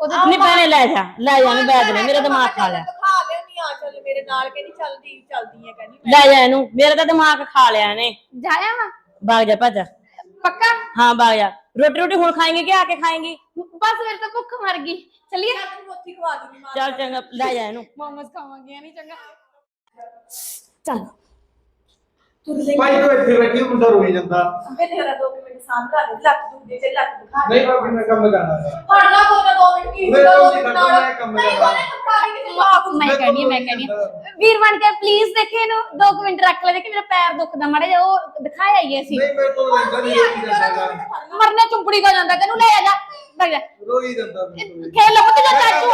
ਉਹਦੇ ਨਹੀਂ ਭੈਣੇ ਲੈ ਜਾ। ਲੈ ਜਾ ਨਹੀਂ ਬੈਦ ਨੇ ਮੇਰਾ ਦਿਮਾਗ ਖਾ ਲਿਆ ਖਾ ਨਹੀਂ ਆ ਚੱਲ ਮੇਰੇ ਨਾਲ ਕਹਿੰਦੀ ਚੱਲਦੀ ਚੱਲਦੀ ਹੈ ਕਹਿੰਦੀ ਲੈ ਜਾ ਇਹਨੂੰ ਮੇਰਾ ਤਾਂ ਦਿਮਾਗ ਖਾ ਲਿਆ ਇਹਨੇ। ਜਾਇਆ ਵਾ। ਭਾਗ ਜਾ ਭੱਜ ਪੱਕਾ? ਹਾਂ ਭਾਗ ਜਾ। ਰੋਟੀ ਰੋਟੀ ਹੁਣ ਖਾਏਂਗੇ ਕਿ ਆ ਕੇ ਖਾਏਂਗੀ? ਬਸ ਮੇਰੇ ਤਾਂ ਭੁੱਖ ਮਰ ਗਈ। ਚੱਲੀਏ। ਤੈਨੂੰ ਉੱਥੇ ਖਵਾ ਦੂੰਗੀ ਮਾਂ ਚੱਲ ਚੰਗਾ ਲੈ ਜਾ ਇਹਨੂੰ। ਮੋਮੋਸ ਖਾਵਾਂਗੇ ਨਹੀਂ ਚੰਗਾ। ਚੱਲ। ਭਾਈ ਤੂੰ ਇੱਥੇ ਬੈਠੀ ਉਹ ਮੁੰਡਾ ਰੋਈ ਜਾਂਦਾ। ਨਾਲ ਦੋ ਕੁ ਮਿੰਟ ਸਾਹਮਣੇ ਆ ਲੱਤ ਦੁਖਦੀ ਤੇ ਲੱਤ ਦਿਖਾ ਨਹੀਂ ਭਾਬੀ ਮੈਂ ਕੰਮ ਕਰਨਾ ਫੜ ਲਾ ਕੋਈ ਨਾ ਦੋ ਮਿੰਟ ਕੀ ਮੇਰੇ ਹੁੰਦਾ ਦੋ ਨਹੀਂ ਕਰਨਾ, ਨਾਲ ਮੈਂ ਕੰਮ ਨਹੀਂ ਕਰਨਾ। ਮੈਂ ਕਹਿਣੀ ਮੈਂ ਕਹਿਣੀ ਵੀਰ ਬਣ ਕੇ ਪਲੀਜ਼ ਦੇਖੇ ਇਹਨੂੰ 2 ਮਿੰਟ ਰੱਖ ਲੈ ਕਿ ਮੇਰਾ ਪੈਰ ਦੁਖਦਾ ਮਾੜਾ ਜਿਹਾ ਉਹ ਦਿਖਾਇਆ ਹੀ ਅਸੀਂ ਨਹੀਂ ਮੇਰੇ ਕੋਲ ਰਹਿੰਦਾ ਨਹੀਂ ਮਰਨੇ ਚੁੰਪੜੀ ਕੋ ਜਾਂਦਾ ਤੈਨੂੰ ਲੈ ਜਾ। ਬਗ ਜਾ। ਰੋਈ ਕੋਲ। ਖੇਲ ਲੋ ਪੁੱਤ ਜਾ ਚਾਚੂ।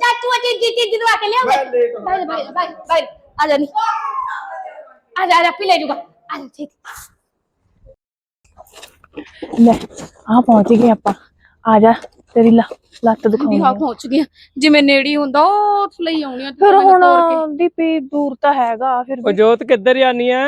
ਚਾਚੂ ਅਜੀ ਜੀ ਜੀ ਦਵਾ ਕੇ ਹੋ ਬਾਈ ਬਾਈ ਬਾਈ ਆ ਜਾ ਨੀ। ਆ ਜਾ ਆ ਜਾ ਪੀ ਲੈ ਜੂਗਾ। ਆ ਜਾ ਠੀਕ। ਲੈ ਆ ਪਹੁੰਚ ਗਏ ਆਪਾਂ। ਆ ਜਾ ਤੇਰੀ ਲ- ਲੱਤ ਵੀ ਦਿਖਾਉਂਦੀ ਹਾਂ ਆ। ਪਹੁੰਚ ਗਿਆ ਜਿਵੇਂ ਨੇੜੀ ਹੁੰਦਾ ਉਹ ਉੱਥੇ ਲਈ ਆਉਣੀ ਆ ਤੇ ਫਿਰ ਮੈਨੂੰ ਹੁਣ ਤੋਰ ਕੇ। ਦੀਪੀ ਦੂਰ ਤਾਂ ਹੈਗਾ ਫਿਰ ਉਹ ਵੀ ਜੋਤ ਕਿੱਧਰ ਜਾਨੀ ਐ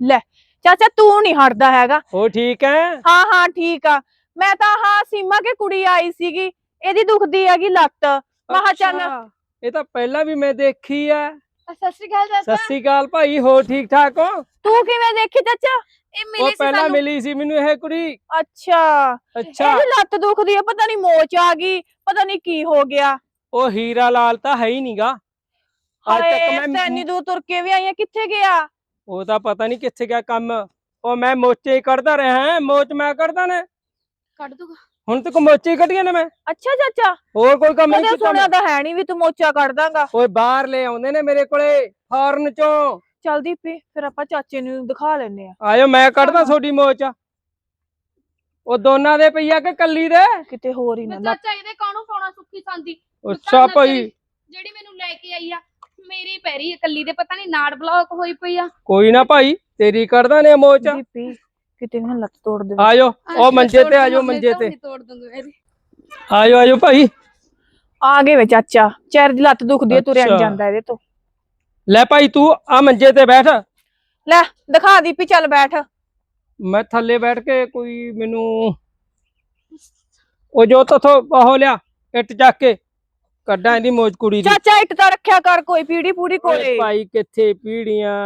ਲੈ ਚਾਚਾ ਤੂੰ ਨਹੀਂ ਹਟਦਾ ਹੈਗਾ। ਉਹ ਠੀਕ ਐ? ਹਾਂ ਹਾਂ ਠੀਕ ਆ। ਮੈਂ ਤਾਂ ਹਾਂ ਸੀਮਾ ਕੇ ਕੁੜੀ ਆਈ ਸੀਗੀ ਇਹਦੀ ਦੁਖਦੀ ਹੈਗੀ ਲੱਤ। ਮੈਂ ਕਿਹਾ ਚੱਲ ਅੱਛਾ, ਇਹ ਤਾਂ ਪਹਿਲਾਂ ਵੀ ਮੈਂ ਦੇਖੀ ਐ ਸਤਿ ਸ਼੍ਰੀ ਅਕਾਲ ਚਾਚਾ ਸਤਿ ਸ੍ਰੀ ਅਕਾਲ ਭਾਈ ਹੋ ਠੀਕ ਠਾਕ ਹੋ? ਤੂੰ ਕਿਵੇਂ ਦੇਖੀ ਚਾਚਾ? ਇਹ ਉਹ ਮਿਲੀ ਸੀ ਪਹਿਲਾਂ ਸਾਨੂੰ। ਮਿਲੀ ਸੀ ਮੈਨੂੰ ਇਹ ਕੁੜੀ। ਅੱਛਾ। ਅੱਛਾ। ਇਹਦੀ ਲੱਤ ਦੁਖਦੀ ਆ ਪਤਾ ਨਹੀਂ ਮੋਚ ਆ ਗਈ ਪਤਾ ਨਹੀਂ ਕੀ ਹੋ ਗਿਆ। ਉਹ ਹੀਰਾ ਲਾਲ ਤਾਂ ਹੈ ਹੀ ਨਹੀਂਗਾ ਅੱਜ ਹਾਏ ਤੱਕ ਮੈਂ ਇੰਨੀ ਦੂਰ ਤੁਰ ਕੇ ਵੀ ਆਈਆਂ ਕਿੱਥੇ ਗਿਆ? ਉਹ ਤਾਂ ਪਤਾ ਨਹੀਂ ਕਿੱਥੇ ਗਿਆ ਕੰਮ। ਉਹ ਮੈਂ ਮੋਚੇ ਹੀ ਕੱਢਦਾ ਰਿਹਾ ਹਾਂ ਮੋਚ ਮੈਂ ਕੱਢਦਾ ਨੇ। ਕੱਢ ਦੂਗਾ। ਹੁਣ ਤੱਕ ਮੋਚੇ ਹੀ ਕੱਢੀਆਂ ਨੇ ਮੈਂ। ਅੱਛਾ ਚਾਚਾ ਹੋਰ ਕੋਈ ਕੰਮ ਨਹੀਂ ਕਦੇ ਕੀਤਾ ਸੁਣਿਆ ਮੈਂ। ਤਾਂ ਹੈ ਨਹੀਂ ਵੀ ਤੂੰ ਮੋਚਾ ਕੱਢ ਦਾਂਗਾ। ਓਏ ਬਾਹਰ ਲੈ ਆਉਂਦੇ ਨੇ ਮੇਰੇ ਕੋਲੇ ਫਾਰਨ ਚੋਂ। ਚਲਦੀ ਪਈ ਫਿਰ ਆਪਾਂ ਚਾਚੇ ਨੂੰ ਦਿਖਾ ਲੈਨੇ ਆ ਆਇਓ ਮੈਂ ਕੱਢਦਾ ਤੁਹਾਡੀ ਮੋਚ। ਉਹ ਦੋਨਾਂ ਦੇ ਪਈਆ ਕਿ ਕੱਲੀ ਦੇ? ਕਿਤੇ ਹੋਰ ਹੀ ਨਾ ਚਾਚਾ ਇਹਦੇ ਕਾਹਨੂੰ ਪਾਉਣਾ ਸੁੱਖੀ ਸੰਦੀ? ਅੱਛਾ ਭਾਈ। ਜਿਹੜੀ ਮੈਨੂੰ ਲੈ ਕੇ ਆਈ ਆ ਮੇਰੀ ਪੈਰੀ ਇਕੱਲੀ ਦੇ ਪਤਾ ਨਹੀਂ ਨਾੜ ਬਲੌਕ ਹੋਈ ਪਈ ਆ। ਕੋਈ ਨਾ ਭਾਈ ਤੇਰੀ ਕੱਢਦਾ ਨੇ ਮੋਚ। ਦੀਪੀ ਕਿਤੇ ਨਾ ਲੱਤ ਤੋੜ ਦੇ ਆਜੋ ਉਹ ਮੰਜੇ ਤੇ ਆਜੋ ਮੰਜੇ ਤੇ ਤੋੜ ਦੂੰਗਾ ਇਹਦੀ ਆਜੋ ਆਜੋ ਭਾਈ। ਆ ਗਏ ਵੇ ਚਾਚਾ ਚਿਹਰੇ ਦੀ ਲੱਤ ਦੁਖਦੀ ਹੈ ਤੁਰਿਆ ਨੀ ਅੱਛਾ। ਜਾਂਦਾ ਇਹਦੇ ਤੋਂ। ਲੈ ਭਾਈ ਤੂੰ ਆ ਮੰਜੇ ਤੇ ਬੈਠ। ਲੈ ਦਿਖਾ ਦੀਪੀ ਚੱਲ ਬੈਠ। ਮੈਂ ਥੱਲੇ ਬੈਠ ਕੇ ਕੋਈ ਮੈਨੂੰ ਉਹ ਜੋ ਤਥੋਂ ਉਹ ਲਿਆ ਇੱਟ ਚੱਕ ਕੇ ਕੱਢਾਂ ਇਹਦੀ ਮੋਚ ਕੁੜੀ ਦੀ। ਚਾਚਾ ਇੱਟ ਤਾਂ ਰੱਖਿਆ ਕਰ ਕੋਈ ਪੀੜੀ ਪੂੜੀ ਕੋਲੇ। ਭਾਈ ਕਿੱਥੇ ਪੀੜੀਆਂ।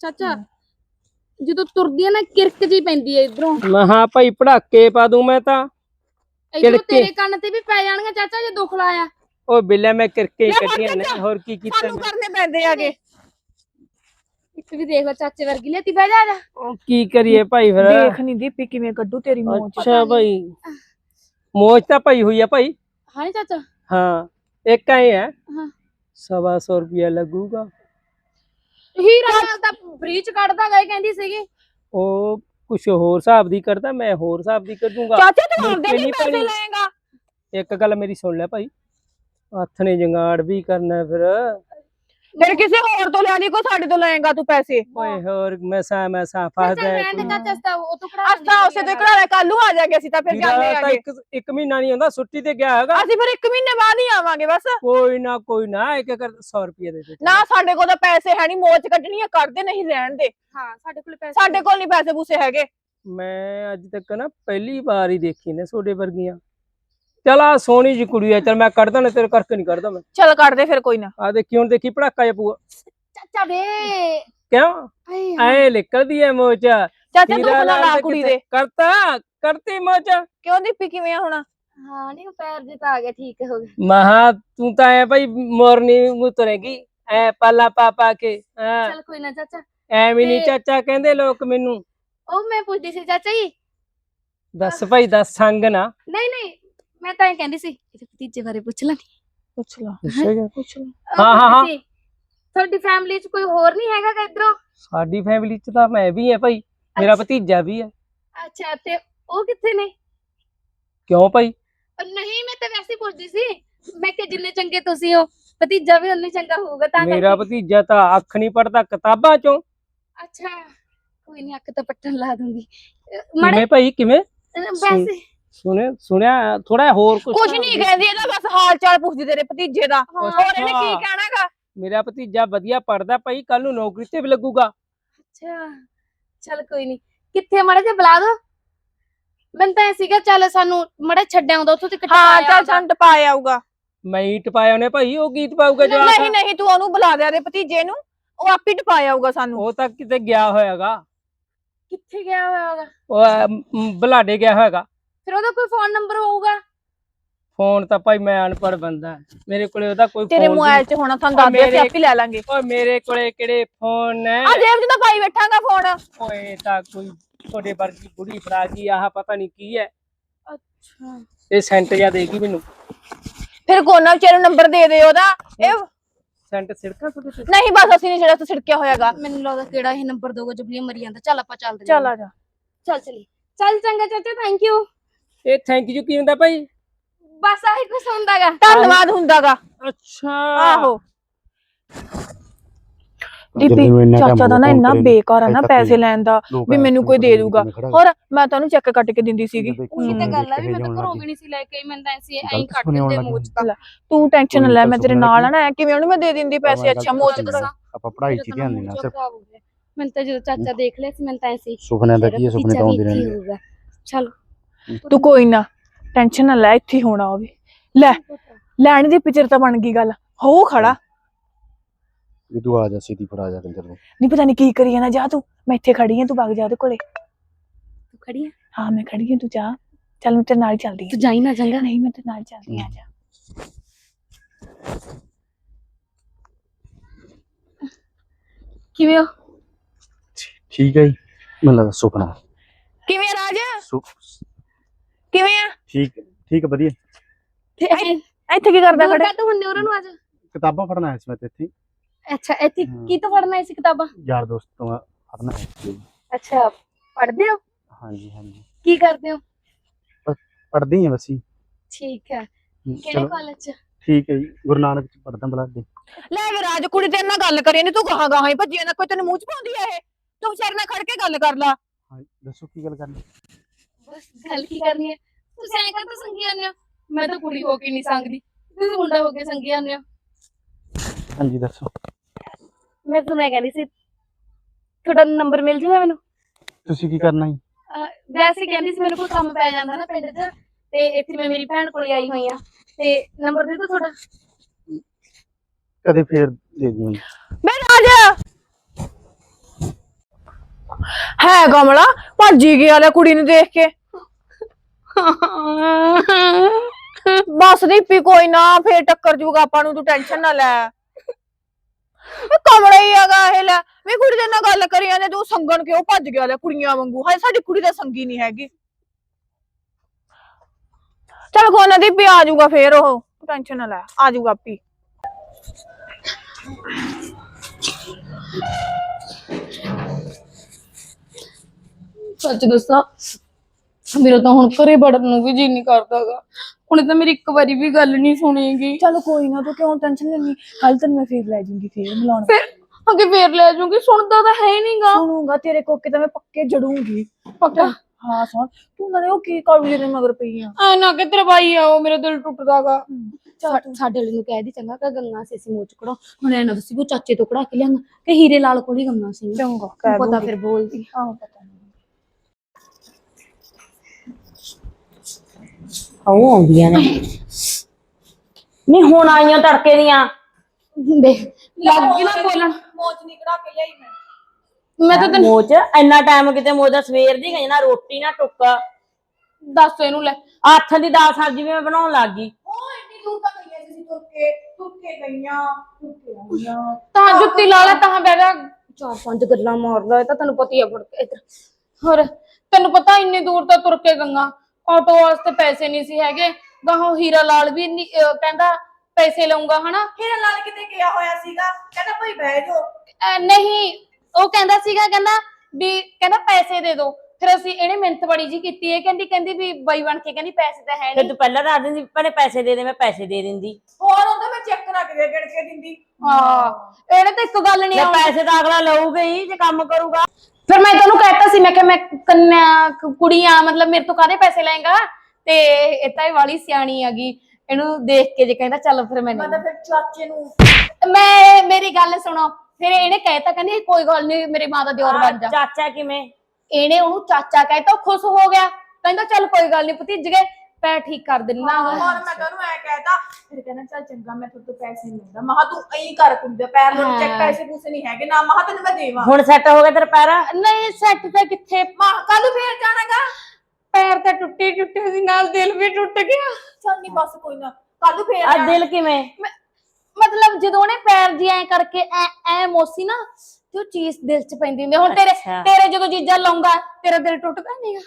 ਚਾਚਾ ਜਦੋਂ ਤੁਰਦੀ ਆ ਨਾ ਕਿਰਕ ਜੀ ਪੈਂਦੀ ਐ ਇਧਰੋਂ। ਮਹਾ ਭਾਈ ਪੜਾਕੇ ਪਾ ਦੂੰ ਮੈਂ ਤਾਂ। ਇਧਰੋਂ ਕਿਰਕੇ। ਤੇਰੇ ਕੰਨ ਤੇ ਵੀ ਪੈ ਜਾਣਗੇ ਚਾਚਾ ਜੇ ਦੁੱਖ ਲਾਇਆ। ਉਹ ਬਿੱਲੇ ਮੈਂ ਕਿਰਕੇ ਹੀ ਲੈ ਫੜ ਕੱਢੀਆਂ ਨੇ ਚਾਚਾ। ਹੋਰ ਕੀ ਕੀਤਾ ਸਾਨੂੰ ਮੈਂ? ਕਰਨੇ ਪੈਂਦੇ ਆਗੇ। ਇੱਕ ਵੀ ਦੇਖ ਲੈ ਚਾਚੇ ਵਰਗੀ ਲੈਤੀ ਬਹਿ ਜਾ ਜਾ। ਉਹ ਕੀ ਕਰੀਏ ਭਾਈ ਫਿਰ? ਦੇਖ ਨਹੀਂ ਦੀਪੀ ਕਿਵੇਂ ਕੱਢੂ ਤੇਰੀ ਮੋਚ ਅੱਛਾ ਭਾਈ। ਮੋਚ ਤਾਂ ਪਈ ਹੋਈ ਆ ਭਾਈ। ਹਾਂ ਨੀ ਚਾਚਾ। ਹਾਂ ਇੱਕ ਆਏ ਹੈ ਹਾਂ। ਸਵਾ ਸੌ ਰੁਪਇਆ ਲੱਗੂਗਾ। ਹੀਰਾ ਨਾਲ ਤਾਂ ਬ੍ਰੀਚ ਕੱਢਦਾ ਗਏ ਕਹਿੰਦੀ ਸੀਗੀ। ਉਹ ਕੁਛ ਹੋਰ ਹਿਸਾਬ ਦੀ ਕਰਦਾ ਮੈਂ ਹੋਰ ਹਿਸਾਬ ਦੀ ਕੱਢੂਗਾ ਚਾਚਾ ਤੂੰ ਕੇ ਨਹੀਂ ਪੈਸੇ। ਲਏਗਾ। ਇੱਕ ਗੱਲ ਮੇਰੀ ਸੁਣ ਲੈ ਭਾਈ। ਹੱਥ ਨੇ ਜੰਗਾੜ ਵੀ ਕਰਨਾ ਫਿਰ। ਫਿਰ ਕਿਸੇ ਹੋਰ ਤੋਂ ਲੈਣੀ ਕੋ ਸਾਡੇ ਤੋਂ ਲਏਗਾ ਤੂੰ ਪੈਸੇ। ਓਏ ਹੋਰ ਮੈਸਾ ਮੈਸਾ ਫਸ ਚੱਲ ਜਾਏ ਰਹਿਣ ਦੇ ਤੂੰ। ਚਾਚਾ ਸਤਾ ਉਹ ਤੋਂ ਕਢਾ ਅਸਾਂ ਉਸੇ ਤੋਂ ਘਰਾਂ ਕੱਲ ਨੂੰ। ਆ ਜਾਗੇ ਅਸੀਂ ਤਾਂ ਫਿਰ ਵੀਰਾ ਜਾਂਦੇ ਤਾਂ ਆਗੇ। ਇੱਕ ਇੱਕ ਮਹੀਨਾ ਨਹੀਂ ਹੁੰਦਾ ਛੁੱਟੀ ਤੇ ਗਿਆ ਹੈਗਾ। ਅਸੀਂ ਫਿਰ ਇੱਕ ਮਹੀਨੇ ਬਾਅਦ ਹੀ ਆਵਾਂਗੇ ਬਸ। ਕੋਈ ਨਾ ਕੋਈ ਨਾ ਇੱਕ ਕਰ 100 ਰੁਪਏ ਦੇ ਦੇ। ਨਾ ਸਾਡੇ ਕੋਲ ਤਾਂ ਪੈਸੇ ਹੈ ਨਹੀਂ ਮੋਚ ਕੱਢਣੀ ਆ ਕਰਦੇ ਨਹੀਂ ਰਹਿਣ ਦੇ। ਹਾਂ ਸਾਡੇ ਕੋਲ ਪੈਸੇ ਸਾਡੇ ਕੋਲ ਨਹੀਂ ਪੈਸੇ ਪੂਸੇ ਹੈਗੇ। ਮੈਂ ਅੱਜ ਤੱਕ ਨਾ ਪਹਿਲੀ ਵਾਰ ਹੀ ਦੇਖੀ ਨੇ ਛੋਡੇ ਵਰਗੀਆਂ। ਚਲ ਆ ਸੋਹਣੀ ਜੀ ਕੁੜੀ ਆ ਚਲ ਮੈਂ ਕੱਢਦਾ ਨਾ ਤੇਰੇ ਕਰਕੇ ਨਹੀਂ ਕੱਢਦਾ ਮੈਂ। ਚੱਲ ਕੱਢ ਦੇ ਫਿਰ ਕੋਈ ਨਾ। ਆ ਦੇਖੀ ਹੁਣ ਦੇਖੀ ਪੜਾਕਾ ਜਿਹਾ ਪੂਆ। ਚਾਚਾ ਵੇ। ਕਿਉਂ? ਹਾਏ ਐ ਨਿਕਲਦੀ ਐ ਮੋਚ ਚਾਚਾ ਤੂੰ ਹੀਰਾ ਲਾਲ ਲਾ ਤੇ ਕੁੜੀ ਕਿਤੇ- ਦੇ। ਕਰਤਾ? ਕਰਤੀ ਮੋਚ ਕਿਉਂ ਦੀਪੀ ਕਿਵੇਂ ਆ ਹੁਣ? ਹਾਂ ਨਹੀਂ ਉਹ ਪੈਰ ਜੇ ਤਾਂ ਆ ਗਿਆ ਠੀਕ ਹੋ ਗਿਆ। ਮਹਾ ਤੂੰ ਤਾਂ ਐ ਭਾਈ ਮੋਰਨੀ ਮੁਤਰੇਗੀ ਐ ਪਾਲਾ ਪਾ ਪਾ ਕੇ ਹਾਂ। ਚੱਲ ਕੋਈ ਨਾ ਚਾਚਾ। ਐਵੇਂ ਨਹੀਂ ਤੇ- ਚਾਚਾ ਕਹਿੰਦੇ ਲੋਕ ਮੈਨੂੰ। ਉਹ ਮੈਂ ਪੁੱਛਦੀ ਸੀ ਚਾਚਾ ਜੀ। ਦੱਸ ਭਾਈ ਦੱਸ ਸੰਗ ਨਾ। ਨਹੀਂ ਨਹੀਂ ਮੈਂ ਤਾਂ ਇਹ ਕਹਿੰਦੀ ਸੀ ਇਹਦੇ ਭਤੀਜੇ ਬਾਰੇ ਪੁੱਛ ਲਾਂ ਪੁੱਛ ਲਾ ਪੁੱਛ ਹਾਂ, ਹਾਂ, ਹਾਂ। ਤੁਹਾਡੀ ਫੈਮਿਲੀ 'ਚ ਕੋਈ ਹੋਰ ਨਹੀਂ ਹੈਗਾ ਕਿ ਇਧਰੋਂ? ਸਾਡੀ ਫੈਮਿਲੀ ਚ ਤਾਂ ਮੈਂ ਵੀ ਐ ਭਾਈ ਮੇਰਾ ਭਤੀਜਾ ਵੀ ਐ ਅੱਛਾ ਤੇ ਉਹ ਕਿੱਥੇ ਨੇ? ਕਿਉਂ ਭਾਈ? ਅਹ ਨਹੀਂ ਮੈਂ ਤਾਂ ਵੈਸੇ ਹੀ ਪੁੱਛਦੀ ਸੀ ਮੈਂ ਕਿ ਜਿੰਨੇ ਚੰਗੇ ਤੁਸੀਂ ਹੋ ਭਤੀਜਾ ਵੀ ਉਨੇ ਚੰਗਾ ਹੋਊਗਾ ਤਾਂ ਮੇਰਾ ਕਰਕੇ। ਭਤੀਜਾ ਤਾਂ ਅੱਖ ਨਹੀਂ ਪੜਦਾ ਕਿਤਾਬਾਂ ਚੋਂ। ਅੱਛਾ ਕੋਈ ਨਹੀਂ ਅੱਖ ਤਾਂ ਪੱਟਣ ਲਾ ਦੂੰਗੀ। ਅਹ ਮਾੜੇ ਕਿਵੇਂ ਭਾਈ ਕਿਵੇਂ? ਅਹ ਵੈਸੇ ਸੁਣਿਆ ਸੁਣਿਆ ਥੋੜਾ ਹੋਰ ਕੁਝ ਕੁਝ ਨਹੀਂ ਕਹਿੰਦੀ ਇਹਦਾ ਬਸ ਹਾਲ ਚਾਲ ਪੁੱਛਦੀ ਤੇਰੇ ਭਤੀਜੇ ਦਾ। ਹਾਂ, ਹੋਰ ਇਹਨੇ ਕੀ। ਕਹਿਣਾਗਾ? ਮੇਰਾ ਭਤੀਜਾ ਵਧੀਆ ਪੜਦਾ ਭਾਈ ਕੱਲ ਨੂੰ ਨੌਕਰੀ ਤੇ ਵੀ ਲੱਗੂਗਾ। ਅੱਛਾ ਚੱਲ ਕੋਈ ਨਹੀਂ। ਕਿੱਥੇ ਮਾੜਾ ਜਿਹਾ ਬੁਲਾ ਦੋ। ਮੈਨੂੰ ਤਾਂ ਸੀਗਾ ਚੱਲ ਸਾਨੂੰ ਮੜਾ ਛੱਡਿਆ ਆਉਂਦਾ ਉੱਥੋਂ ਤੱਕ ਹਾਂ ਟਪਾਇਆ ਚੱਲ। ਸਾਨੂੰ ਟਪਾਇਆ ਆਊਗਾ। ਮੈਂ ਹੀ ਟਪਾਇਆ ਉਹਨੇ ਭਾਈ ਉਹ ਗੀਤ ਪਾਊਗਾ ਜਵਾਬ ਨਹੀਂ ਨਹੀਂ ਤੂੰ ਉਹਨੂੰ ਬੁਲਾ ਦੇ ਦੇ ਭਤੀਜੇ ਨੂੰ। ਉਹ ਆਪੇ ਟਪਾਇਆ ਆਊਗਾ ਸਾਨੂੰ। ਉਹ ਤਾਂ ਕਿਤੇ ਗਿਆ ਹੋਇਆਗਾ। ਕਿੱਥੇ ਗਿਆ ਹੋਇਆ ਹੋਗਾ ਉਹ ਬਲਾਡੇ ਗਿਆ ਹੋਇਆਗਾ। ਫਿਰ ਉਹਦਾ ਕੋਈ ਫੋਨ ਨੰਬਰ ਹੋਊਗਾ? ਫੋਨ ਤਾਂ ਭਾਈ ਮੈਂ ਅਨਪੜ੍ਹ ਬੰਦਾ। ਮੇਰੇ ਕੋਲੇ ਉਹਦਾ ਕੋਈ ਤੇਰੇ ਮੋਬਾਈਲ 'ਚ ਹੋਣਾ ਤੁਹਾਨੂੰ ਦੱਸ ਦੇ ਅਸੀਂ ਮੇਰੇ- ਆਪੇ ਲੈ ਲਾਂਗੇ। ਓਏ ਮੇਰੇ ਕੋਲੇ ਕਿਹੜੇ ਫੋਨ ਨੇ? ਆ ਜੇਬ 'ਚ ਤਾਂ ਪਾਈ ਬੈਠਾਂਗਾ ਫੋਨ ਓਏ ਤਾਂ ਕੋਈ ਤੁਹਾਡੇ ਵਰਗੀ ਬੁੜੀ ਫੜਾ ਗਈ ਆਹ ਪਤਾ ਨਹੀਂ ਕੀ ਹੈ। ਅੱਛਾ। ਇਹ ਸੈਂਟ ਜਾਂ ਦੇਗੀ ਮੈਨੂੰ। ਫਿਰ ਕੋਨਾ ਵਿਚਾਰੇ ਨੂੰ ਨੰਬਰ ਦੇ ਦੇ ਉਹਦਾ। ਇਹ ਸੈਂਟ ਸਿੜਕਾ ਤੁਹਾਡੇ ਤੇ? ਨਹੀਂ ਬਸ ਅਸੀਂ ਨਹੀਂ ਜਿਹੜਾ ਤੂੰ ਛਿੜਕਿਆ ਹੋਇਆਗਾ ਮੈਨੂੰ ਲੱਗਦਾ ਕਿਹੜਾ ਇਹ ਨੰਬਰ ਦੋਗਾ ਜਬਲੀ ਮਰੀ ਜਾਂਦਾ। ਚੱਲ ਆਪਾਂ ਚੱਲਦੇ ਚੱਲ ਆ ਜਾ। ਚੱਲ ਚਲੀ। ਚੱਲ ਚੰਗਾ ਚਾਚਾ ਥੈਂਕ ਯੂ ਇਹ ਥੈਂਕ ਯੂ ਕੀ ਹੁੰਦਾ ਭਾਈ? ਬਸ ਆਹੀ ਕੁਛ ਹੁੰਦਾਗਾ। ਧੰਨਵਾਦ ਹੁੰਦਾਗਾ। ਅੱਛਾ। ਆਹੋ। ਦੀਪੀ ਚਾਚਾ ਦਾ ਨਾ ਇੰਨਾ ਬੇਕਾਰ ਆ ਨਾ ਪੈਸੇ ਲੈਣ ਦਾ ਵੀ ਮੈਨੂੰ ਕੋਈ ਦੇ ਦੂਗਾ। ਹੋਰ ਮੈਂ ਤੁਹਾਨੂੰ ਚੈੱਕ ਕੱਟ ਕੇ ਦਿੰਦੀ ਸੀਗੀ। ਉਹੀ ਤਾਂ ਗੱਲ ਆ ਵੀ ਮੈਂ ਤਾਂ ਘਰੋਂ ਵੀ ਨਹੀਂ ਸੀ ਲੈ ਕੇ ਆਈ, ਮੈਨੂੰ ਤਾਂ ਐਸੀ ਐਂ ਕੱਟ ਦਿੰਦੇ ਮੂੰਹ ਚ ਤਾਂ। ਤੂੰ ਟੈਨਸ਼ਨ ਨਾ ਲੈ ਮੈਂ ਤੇਰੇ ਨਾਲ ਆ ਨਾ ਕਿਵੇਂ ਉਹਨੂੰ ਮੈਂ ਦੇ ਦਿੰਦੀ ਪੈਸੇ ਅੱਛਾ ਮੋਚ ਦੱਸਾਂ, ਆਪਾਂ ਪੜ੍ਹਾਈ ਚ ਤਾਂ ਧਿਆਨ ਦੇਣਾ ਸਿਰਫ। ਮੈਨੂੰ ਤਾਂ ਜਦੋਂ ਚਾਚਾ ਦੇਖ ਲਿਆ ਸੀ ਮੈਨੂੰ ਤਾਂ ਐਸੀ ਸੁਪਨਿਆਂ ਦਾ ਕੀ ਸੁਪਨੇ ਤਾਂ ਆਉਂਦੇ ਰਹਿੰਦੇ ਚੱਲ। ਤੂੰ ਕੋਈ ਨਾ ਟੈਨਸ਼ਨ ਨਾ ਲੈ ਇੱਥੇ ਹੀ ਹੋਣਾ ਉਹ ਵੀ। ਲੈ ਲੈਣ ਦੀ ਪਿਚਰ ਤਾਂ ਬਣ ਗਈ ਗੱਲ ਹੋ ਖੜਾ। ਵੀ ਤੂੰ ਆ ਜਾ ਸਿੱਧੀ ਫੜਾ ਜਾ ਕੰਜਰ ਨੂੰ। ਨਹੀਂ ਪਤਾ ਨਹੀਂ ਕੀ ਕਰੀ ਜਾਣਾ ਜਾ ਤੂੰ ਮੈਂ ਇੱਥੇ ਖੜੀ ਆ ਤੂੰ ਵਗ ਜਾ ਉਹਦੇ ਕੋਲੇ। ਤੂੰ ਖੜੀ ਆ? ਹਾਂ ਮੈਂ ਖੜੀ ਆ ਤੂੰ ਜਾ। ਚੱਲ ਮੈਂ ਤੇਰੇ ਨਾਲ ਹੀ ਚੱਲਦੀ ਤੂੰ ਜਾਈ ਨਾ ਚੰਗਾ। ਨਹੀਂ ਮੈਂ ਤੇਰੇ ਨਾਲ ਚੱਲਦੀ ਆ ਜਾ। ਕਿਵੇਂ ਹੋ? ਠੀਕ ਹੈ ਜੀ। ਮੈਨੂੰ ਲੱਗਦਾ ਸੁਪਨਾ ਕਿਵੇਂ ਆ ਰਾਜ? ਸੁ- ਕਿਵੇਂ ਆ? ਠੀਕ ਠੀਕ ਵਧੀਆ। ਤੇ ਇੱਥੇ ਕੀ ਕਰਦਾ ਖੜੇ? ਤੂੰ ਹੁੰਨੇ ਉਹਨਾਂ ਨੂੰ ਅੱਜ? ਕਿਤਾਬਾਂ ਪੜ੍ਹਨਾ ਆਇਆ ਸੀ ਮੈਂ ਤੇ ਇੱਥੇ। ਅੱਛਾ ਇੱਥੇ ਹਾਂ। ਕੀ ਤੋਂ ਪੜਨਾ ਸੀ ਕਿਤਾਬਾਂ? ਯਾਰ ਦੋਸਤ ਤੋਂ ਪੜ੍ਹਨਾ ਆਇਆ ਸੀ। ਅੱਛਾ ਪੜਦੇ ਹੋ? ਹਾਂਜੀ ਹਾਂਜੀ। ਕੀ ਕਰਦੇ ਹੋ? ਪੜ੍ਹਦੇ ਹੀ ਆ ਬਸ ਜੀ। ਠੀਕ ਹੈ ਕਿਹੜੇ ਕਾਲਜ ਚ? ਠੀਕ ਹੈ ਜੀ ਗੁਰੂ ਨਾਨਕ ਚ ਪੜ੍ਹਦਾ ਬਲਾਡੇ ਲੈ ਵੀ ਰਾਜ ਕੁੜੀ ਤੇਰੇ ਨਾਲ ਗੱਲ ਕਰੀ ਨੀ ਤੂੰ ਗਾਹਾਂ ਗਾਹਾਂ ਹੀ ਭੱਜੀ ਨਾ ਕੋਈ ਤੈਨੂੰ ਮੂੰਹ ਚ ਪਾਉਂਦੀ ਆ ਇਹ? ਤੂੰ ਵਿਚਾਰੇ ਨਾਲ ਖੜ ਕੇ ਗੱਲ ਕਰ ਲਾ। ਹਾਂ ਦੱਸੋ ਕੀ ਗੱਲ ਕਰਨੀ? ਬਸ ਗੱਲ ਕੀ ਕਰਨੀ ਹੈ? ਤੁਸੀਂ ਐਂ ਕਰਦੇ ਸੰਗੀ ਜਾਂਦੇ ਹੋ? ਮੈਂ ਤਾਂ ਕੁੜੀ ਹੋ ਕੇ ਨਹੀਂ ਸੰਗਦੀ। ਤੁਸੀਂ ਮੁੰਡਾ ਹੋ ਕੇ ਸੰਗੀ ਜਾਂਦੇ ਹੋ। ਹਾਂਜੀ ਦੱਸੋ। ਮੈਂ ਤੁਹਾਨੂੰ ਇਹ ਕਹਿੰਦੀ ਸੀ ਤੁਹਾਡਾ ਨੰਬਰ ਮਿਲ ਜੂਗਾ ਮੈਨੂੰ? ਤੁਸੀਂ ਕੀ ਕਰਨਾ ਜੀ? ਅਹ ਵੈਸੇ ਕਹਿੰਦੀ ਸੀ ਮੈਨੂੰ ਕੋਈ ਕੰਮ ਪੈ ਜਾਂਦਾ ਨਾ ਪਿੰਡ 'ਚ ਤੇ ਇੱਥੇ ਮੈਂ ਮੇਰੀ ਭੈਣ ਕੋਲ ਆਈ ਹੋਈ ਆ ਤੇ ਨੰਬਰ ਦੇ ਦਿਓ ਤੁਹਾਡਾ। ਕਦੇ ਫੇਰ ਦੇ ਦਿਓ ਜੀ ਮੈਂ ਰਾਜ ਹੈ ਕਮਲਾ ਭੱਜੀ ਗਿਆ ਲੈ ਕੁੜੀ ਨੂੰ ਦੇਖ ਕੇ। ਬਸ ਦੀਪੀ ਕੋਈ ਨਾ, ਫੇਰ ਟੱਕਰ ਜੂਗਾ ਆਪਾਂ ਨੂੰ, ਤੂੰ ਟੈਨਸ਼ਨ ਨਾ ਲੈ। ਇਹ ਕਮਲਾ ਹੀ ਹੈਗਾ ਇਹ ਲੈ। ਵੀ ਕੁੜੀ ਦੇ ਨਾਲ ਗੱਲ ਕਰੀ ਜਾਂਦੇ ਤੂੰ ਸੰਗਣ ਕਿਉਂ ਭੱਜ ਗਿਆ ਲੈ ਕੁੜੀਆਂ ਵਾਂਗੂ? ਹਾਏ, ਸਾਡੀ ਕੁੜੀ ਤਾਂ ਸੰਗੀ ਨਹੀਂ ਹੈਗੀ। ਚਲ ਕੋਈ ਨਾ ਦੀਪੀ ਆ ਜਾਊਗਾ ਫੇਰ ਉਹ। ਟੈਨਸ਼ਨ ਨਾ ਲੈ, ਆ ਜਾਊਗਾ ਆਪੀ। ਸੱਚ ਦੱਸਾਂ ਮੇਰਾ ਤਾਂ ਹੁਣ ਘਰੇ ਵੜਨ ਨੂੰ ਵੀ ਜੀ ਨਹੀਂ ਕਰਦਾਗਾ। ਹੁਣ ਤਾਂ ਮੇਰੀ ਇੱਕ ਵਾਰੀ ਵੀ ਗੱਲ ਨਹੀਂ ਸੁਣੇਗੀ। ਚਲ ਕੋਈ ਨਾ ਤੂੰ ਕਿਉਂ ਟੈਨਸ਼ਨ ਲੈਣੀ ਕੱਲ ਤੈਨੂੰ ਮੈਂ ਫੇਰ ਲੈ ਜਾਊਂਗੀ ਫੇਰ ਮਿਲਾਉਣ। ਫਿਰ ਅੱਗੇ ਫੇਰ ਲੈ ਜਾਊਂਗੀ ਸੁਣਦਾ ਤਾਂ ਹੈ ਨਹੀਂਗਾ ਸੁਣੂਗਾ ਤੇਰੇ ਕੋਕੇ ਤਾਂ ਮੈਂ ਪੱਕੇ ਜੜੂੰਗੀ। ਪੱਕਾ? ਹਾਂ ਸੁਣ। ਤੂੰ ਨਾਲੇ ਉਹ ਕੀ ਕਾਲੂ ਜਿਹੇ ਮਗਰ ਪਈ ਆ? ਐ ਨਾ ਕਿ ਤੇਰਾ ਭਾਈ ਆ ਉਹ ਮੇਰਾ ਦਿਲ ਟੁੱਟਦਾਗਾ। ਸਾਡੇ ਵਾਲੇ ਨੂੰ ਕਹਿ ਦੀ ਚੰਗਾ ਕਿ ਗੰਗਾ ਸੀ ਅਸੀਂ ਮੋਚ ਕੜੋ ਹੁਣ ਐ ਨਾ ਦੱਸੀ ਉਹ ਚਾਚੇ ਤੋਂ ਕਢਾ ਕੇ ਲਿਆਂਗਾ ਕਿ ਹੀਰੇ ਲਾਲ ਕੋਲ ਹੀ ਗੰਗਾ ਸੀ। ਚੰਗਾ ਪਤਾ ਫਿਰ ਬੋਲਦੀ। ਆਹ ਪਤਾ ਉਹ ਆਉਂਦੀਆਂ ਨੇ। ਨਹੀਂ ਹੁਣ ਆਈਆਂ ਤੜਕੇ ਦੀਆਂ। ਦੇਖ ਲੱਗ ਗਈ ਨਾ ਬੋਲਣ ਮੋਚ ਨਿਕੜਾ ਕੇ ਲਿਆਈ ਮੈਂ। ਮੈਂ ਤਾਂ ਤੈਨੂੰ ਮੋਚ ਇੰਨਾ ਟਾਈਮ ਕਿਤੇ ਮੋਦਾ ਸਵੇਰ ਦੀ ਗਈ ਨਾ ਰੋਟੀ ਨਾ ਟੁੱਕਾ। ਦੱਸ ਇਹਨੂੰ ਲੈ। ਹੱਥ ਦੀ ਦਾਲ ਸਬਜ਼ੀ ਵੀ ਮੈਂ ਬਣਾਉਣ ਲੱਗ ਗਈ। ਉਹ ਇੰਨੀ ਦੂਰ ਤੱਕ ਗਈਆਂ ਸੀ ਤੁਰ ਕੇ। ਤੁਰ ਕੇ ਗਈਆਂ ਤੁਰ ਕੇ ਆਈਆਂ। ਤਾਂ ਜੁੱਤੀ ਲਾ ਲੈ ਤਾਂ ਬਹਿ ਜਾ। ਚਾਰ ਪੰਜ ਗੱਲਾਂ ਮਾਰਦਾ ਇਹ ਤਾਂ ਤੈਨੂੰ ਪਤਾ ਹੀ ਆ ਫੜ ਕੇ ਇੱਧਰ। ਹੋਰ ਤੈਨੂੰ ਪਤਾ ਇੰਨੀ ਦੂਰ ਤਾਂ ਤੁਰ ਕੇ ਗੰਗਾ ਆਟੋ ਵਾਸਤੇ ਪੈਸੇ ਨਹੀਂ ਸੀ ਹੈਗੇ ਗਾਹੋਂ ਹੀਰਾ ਲਾਲ ਵੀ ਨੀ- ਅਹ ਕਹਿੰਦਾ ਪੈਸੇ ਲਊਂਗਾ ਹਨਾ? ਹੀਰਾ ਲਾਲ ਕਿਤੇ ਗਿਆ ਹੋਇਆ ਸੀਗਾ ਕਹਿੰਦਾ ਭਾਈ ਬਹਿ ਜਾਓ। ਅਹ ਨਹੀਂ ਉਹ ਕਹਿੰਦਾ ਸੀਗਾ ਕਹਿੰਦਾ ਵੀ ਕਹਿੰਦਾ ਪੈਸੇ ਦੇ ਦਿਓ ਫਿਰ ਅਸੀਂ ਇਹਨੇ ਮਿਹਨਤ ਬੜੀ ਜੀ ਕੀਤੀ ਇਹ ਕਹਿੰਦੀ ਕਹਿੰਦੀ ਵੀ ਬਾਈ ਬਣ ਕੇ ਕਹਿੰਦੀ ਪੈਸੇ ਤਾਂ ਹੈ ਫਿਰ ਨਹੀਂ। ਤੂੰ ਪਹਿਲਾਂ ਦੱਸ ਦਿੰਦੀ ਭਲੇ ਪੈਸੇ ਦੇ ਦੇ ਮੈਂ ਪੈਸੇ ਦੇ ਦਿੰਦੀ। ਹੋਰ ਹੁੰਦਾ ਮੈਂ ਚੈੱਕ ਕਰਾ ਕੇ ਗਿਣ ਕੇ ਦਿੰਦੀ। ਹਾਂ ਇਹਨੇ ਤਾਂ ਇੱਕ ਗੱਲ ਨਹੀਂ ਜੇ ਆਉਣੀ ਪੈਸੇ ਤਾਂ ਅਗਲਾ ਲਊਗਾ ਹੀ ਜੇ ਕੰਮ ਕਰੂਗਾ। ਫਿਰ ਮੈਂ ਤੈਨੂੰ ਕਹਿਤਾ ਸੀ ਮੈਂ ਕਿ ਮੈਂ ਕੰਨਿਆ ਕ- ਕੁੜੀ ਆ ਮਤਲਬ ਮੇਰੇ ਤੋਂ ਕਾਹਦੇ ਪੈਸੇ ਲਏਗਾ? ਤੇ ਇਹ ਤਾਂ ਇਹ ਵਾਲੀ ਸਿਆਣੀ ਹੈਗੀ ਇਹਨੂੰ ਦੇਖ ਕੇ ਜੇ ਕਹਿੰਦਾ ਚੱਲ ਫਿਰ ਮੈਂ ਨਹੀਂ ਫਿਰ ਚਾਚੇ ਨੂੰ ਮੈਂ ਮੇਰੀ ਗੱਲ ਸੁਣੋ ਫਿਰ ਇਹਨੇ ਕਹਿਤਾ ਕਹਿੰਦੀ ਕੋਈ ਗੱਲ ਨਹੀਂ ਮੇਰੀ ਮਾਂ ਦਾ ਦਿਓਰ ਬਣ ਜਾ। ਚਾਚਾ ਕਿਵੇਂ? ਇਹਨੇ ਉਹਨੂੰ ਚਾਚਾ ਕਹਿਤਾ ਉਹ ਖੁਸ਼ ਹੋ ਗਿਆ। ਕਹਿੰਦਾ ਚੱਲ ਕੋਈ ਗੱਲ ਨਹੀਂ ਭਤੀਜਗੇ ਪੈਰ ਠੀਕ ਕਰ ਦਿੰਨਾ ਹੋਰ ਮੈਂ ਤੈਨੂੰ ਐ ਕਹਿਤਾ ਫਿਰ ਕਹਿੰਦਾ ਚੱਲ ਚੰਗਾ ਮੈਂ ਤੁਹਾਡੇ ਤੋਂ ਪੈਸੇ ਨਹੀਂ ਲੈਂਦਾ। ਮਹਾ ਤੂੰ ਐਂ ਕਰ ਕੁੰਦੇ ਪੈਰ ਨੂੰ ਚੈੱਕ। ਪੈਸੇ ਪੂਸੇ ਨਹੀਂ ਹੈਗੇ। ਨਾ ਮਹਾ ਤੈਨੂੰ ਮੈਂ ਦੇਵਾਂ। ਹੁਣ ਸੈੱਟ ਹੋ ਗਿਆ ਤੇਰਾ ਪੈਰਾ? ਨਹੀਂ ਸੈੱਟ ਤਾਂ ਕਿੱਥੇ? ਮਾਂ ਕੱਲ ਫੇਰ ਜਾਣਾਗਾ। ਪੈਰ ਤਾਂ ਟੁੱਟੇ ਟੁੱਟੇ ਸੀ ਨਾਲ ਦਿਲ ਵੀ ਟੁੱਟ ਗਿਆ। ਚੱਲ ਨਹੀਂ ਬਸ ਕੋਈ ਨਾ। ਕੱਲ ਫੇਰ ਆ। ਦਿਲ ਕਿਵੇਂ? ਮਤਲਬ ਜਦੋਂ ਉਹਨੇ ਪੈਰ ਜੀ ਐ ਕਰਕੇ ਐ ਐ ਮੋਸੀ ਨਾ ਤੇ ਉਹ ਚੀਜ਼ ਦਿਲ 'ਚ ਪੈਂਦੀ ਹੁੰਦੀ। ਹੁਣ ਤੇਰੇ। ਤੇਰੇ ਜਦੋਂ ਜੀਜਾ ਲਾਉਂਦਾ ਤੇਰਾ ਦਿਲ ਟੁੱਟਦਾ ਨਹੀਂਗਾ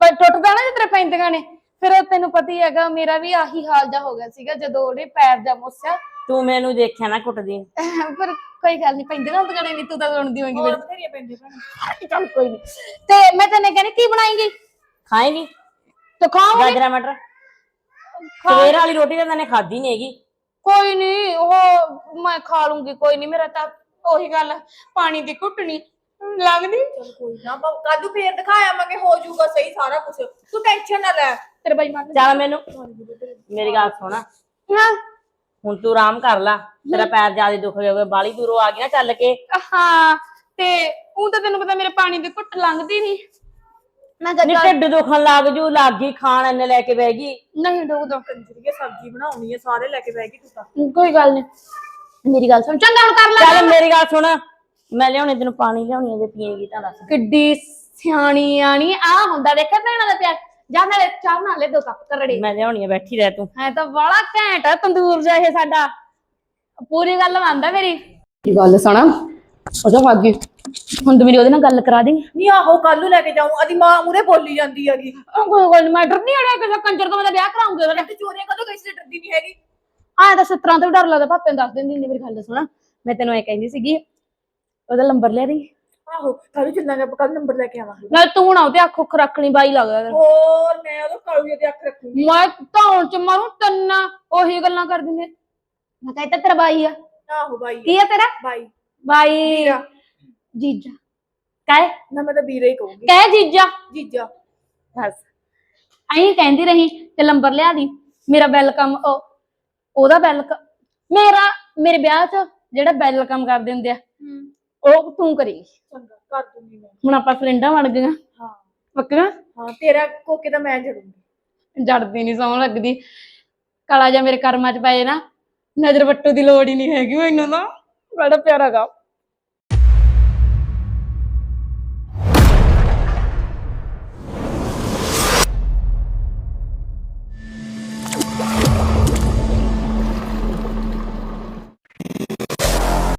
ਪਰ ਟੁੱਟਦਾ ਨਾ ਜੇ ਤੇਰੇ ਪੈਂਦੀਆਂ ਨੇ। ਫਿਰ ਤੈਨੂੰ ਪਤਾ ਹੀ ਹੈਗਾ ਮੇਰਾ ਵੀ ਆਹੀ ਹਾਲ ਜਾ ਹੋ ਗਿਆ ਸੀਗਾ ਜਦੋਂ ਉਹਨੇ ਪੈਰ ਜਾ ਮੋਸਿਆ। ਤੂੰ ਮੈਨੂੰ ਦੇਖਿਆ ਨਾ ਕੁੱਟਦੀ। ਪਰ ਕੋਈ ਗੱਲ ਨਹੀਂ ਹੁੰਦੀਆਂ ਨੇ ਨਹੀਂ ਤੂੰ ਤਾਂ ਸੁਣਦੀ ਹੋਏਗੀ ਹੋਰ ਬਥੇਰੀਆਂ ਪੈਂਦੇ ਭੈਣ। ਚੱਲ ਕੋਈ ਨਹੀਂ। ਤੇ ਮੈਂ ਤੈਨੂੰ ਕਹਿੰਦੀ ਕੀ ਬਣਾਏਂਗੀ? ਖਾਏਂਗੀ? ਤੇ ਖਾਵਾਂਗੇ ਗਾਜਰਾ ਮਟਰ? ਸਵੇਰ ਵਾਲੀ ਰੋਟੀ ਤਾਂ ਤੈਨੇ ਖਾਧੀ ਨਹੀਂ ਹੈਗੀ। ਕੋਈ ਨਹੀਂ ਉਹ ਮੈਂ ਖਾ ਲੂੰਗੀ ਕੋਈ ਨਹੀਂ ਮੇਰਾ ਤਾਂ ਉਹੀ ਗੱਲ ਪਾਣੀ ਦੀ ਘੁੱਟਣੀ। ਲੱਗਦੀ? ਚੱਲ ਕੋਈ ਨਾ ਕੱਲ ਫੇਰ ਦਿਖਾਇਆ ਮੰਗੇ ਹੋ ਜਾਊਗਾ ਸਹੀ ਸਾਰਾ ਕੁਝ ਤੂੰ ਟੈਨਸ਼ਨ ਨਾ ਲੈ। ਤੇਰੇ ਬਾਈ ਮੰਨ ਚੱਲ ਮੈਨੂੰ ਮੇਰੀ ਗੱਲ ਸੁਣ। ਹਾਂ। ਹੁਣ ਤੂੰ ਆਰਾਮ ਕਰ ਲੈ ਤੇਰਾ ਪੈਰ ਜ਼ਿਆਦਾ ਦੁਖ ਗਿਆ ਹੋਵੇ ਬਾਲੀ ਦੂਰੋਂ ਆ ਗਈ ਨਾ ਚੱਲ ਕੇ। ਹਾਂ ਤੇ ਉਹ ਤਾਂ ਤੈਨੂੰ ਪਤਾ ਮੇਰੇ ਪਾਣੀ ਦੀ ਘੁੱਟ ਲੰਘਦੀ ਨਹੀਂ। ਮੈਂ ਨੀ ਜੱਗਾ ਢਿੱਡ ਦੁਖਣ ਲੱਗ ਜੂ ਲੱਗ ਗਈ ਖਾਣ ਇੰਨੇ ਲੈ ਕੇ ਬਹਿ ਗਈ। ਨਹੀਂ ਡੋਗਦਾ ਕੰਜਰੀਏ ਸਬਜ਼ੀ ਬਣਾਉਣੀ ਹੈ ਸਾਰੇ ਲੈ ਕੇ ਬਹਿ ਗਈ ਤੂੰ ਤਾਂ। ਕੋਈ ਗੱਲ ਨਹੀਂ ਮੇਰੀ ਗੱਲ ਸੁਣ ਚੰਗਾ ਹੁਣ ਕਰ ਲੈ। ਚੱਲ ਮੇਰੀ ਗੱਲ ਸੁਣ। ਮੈਂ ਲਿਆਉਣੀ ਤੈਨੂੰ ਪਾਣੀ ਲਿਆਉਣੀ ਜੇ ਪੀਏਗੀ ਤਾਂ ਦੱਸ। ਕਿੱਡੀ ਸਿਆਣੀ ਆਣੀ ਆ ਹੁੰਦਾ ਦੇਖਿਆ ਭੈਣਾਂ ਦਾ ਪਿਆਰ। ਜਾ ਨਾਲੇ ਚਾਹ ਬਣਾ ਲੈ ਦੋ ਕੱਪ ਕਰੜੇ। ਮੈਂ ਲਿਆਉਣੀ ਹੈ ਬੈਠੀ ਰਹਿ ਤੂੰ। ਹੈ ਤਾਂ ਬੜਾ ਘੈਂਟ ਆ ਤੰਦੂਰ ਜਿਹਾ ਇਹ ਸਾਡਾ। ਪੂਰੀ ਗੱਲ ਮੰਨਦਾ ਮੇਰੀ। ਕੀ ਗੱਲ ਸੁਣਾ? ਉਹ ਜਾ ਭਾਗੀ ਹੁਣ ਤੂੰ ਮੇਰੀ ਉਹਦੇ ਨਾਲ ਗੱਲ ਕਰਾ ਦੇ। ਨਹੀਂ ਆਹੋ ਕੱਲ ਨੂੰ ਲੈ ਕੇ ਜਾਊਂ। ਅਦੀ ਮਾਂ ਮੂਰੇ ਬੋਲੀ ਜਾਂਦੀ ਹੈਗੀ। ਕੋਈ ਗੱਲ ਨੀ, ਮੈਂ ਡਰਨੀ ਅੜਿਆ ਕਿਸੇ ਕੰਜਰ ਤੋਂ ਮੈਂ ਵਿਆਹ ਕਰਾਉਂਗੀ ਉਹਦਾ ਤੇ ਚੋਰੀਆਂ ਕਦੋਂ ਕਿਸੇ ਦੀ ਡਰਦੀ ਨਹੀਂ ਹੈਗੀ? ਆਹ ਤਾਂ ਸਤਰਾਂ ਤੋਂ ਵੀ ਡਰ ਲੱਗਦਾ ਪਾਪੇ ਨੂੰ ਦੱਸ ਦਿੰਦੀ ਹੁੰਦੀ ਮੇਰੀ ਗੱਲ ਸੁਣਾ। ਮੈਂ ਤੈਨੂੰ ਇਹ ਕਹਿੰਦੀ ਸੀਗੀ ਉਹਦਾ ਨੰਬਰ ਲੈ ਦੇ ਆਹੋ ਕੱਲ ਚੱਲਾਂਗੇ ਕੱਲ ਨੰਬਰ ਲੈ ਕੇ ਆਵਾਂਗੇ। ਨਾਲ ਤੂੰ ਨਾ ਉਹਤੇ ਅੱਖ ਉੱਖ ਰੱਖਣੀ ਬਾਈ ਲੱਗਦਾ ਤੈਨੂੰ। ਹੋਰ ਮੈਂ ਉਹਦੇ ਕਾਲੂ ਦੇ ਅੱਖ ਰੱਖੂਗੀ। ਮੈਂ ਧੌਣ ਚ ਮਾਰੂ ਤੰਨਾ ਉਹੀ ਗੱਲਾਂ ਕਰ ਦਿੰਦੇ। ਮੈਂ ਕਹਿੰਦਾ ਤੇਰਾ ਬਾਈ ਆ। ਆਹੋ ਬਾਈ ਕੀ ਆ ਤੇਰਾ? ਬਾਈ। ਬਾਈ। ਵੀਰਾ। ਜੀਜਾ। ਕਹਿ। ਨਾ ਮੈਂ ਤਾਂ ਵੀਰੇ ਹੀ ਕਹੂੰਗੀ। ਕਹਿ ਜੀਜਾ। ਜੀਜਾ। ਬਸ। ਐਂ ਕਹਿੰਦੀ ਰਹੀ ਤੇ ਨੰਬਰ ਲਿਆ ਦੀ। ਮੇਰਾ ਵੈਲਕਮ ਉਹਦਾ ਵੈਲਕਮ ਮੇਰਾ ਮੇਰੇ ਵਿਆਹ 'ਚ ਜਿਹੜਾ ਵੈਲਕਮ ਕਰਦੇ ਹੁੰਦੇ ਆ। ਉਹ ਤੂੰ ਕਰੀ। ਚੰਗਾ ਕਰ ਦੂੰਗੀ ਮੈਂ। ਹੁਣ ਆਪਾਂ ਫਰੈਂਡਾਂ ਬਣ ਗਈਆਂ। ਹਾਂ। ਪੱਕੀਆਂ ਹਾਂ ਤੇਰਾ ਕੋਕੇ ਤਾਂ ਮੈਂ ਜੜੂੰਗੀ। ਜੜਦੀ ਨਹੀਂ ਸੌਂ ਲੱਗਦੀ। ਕਾਲਾ ਜਿਹਾ ਮੇਰੇ ਕਰਮਾਂ 'ਚ ਪਏ ਨਾ। ਨਜ਼ਰ ਵੱਟੂ ਦੀ ਲੋੜ ਹੀ ਨਹੀਂ ਹੈਗੀ ਮੈਨੂੰ ਨਾ। ਬੜਾ ਪਿਆਰਾ ਗਾ।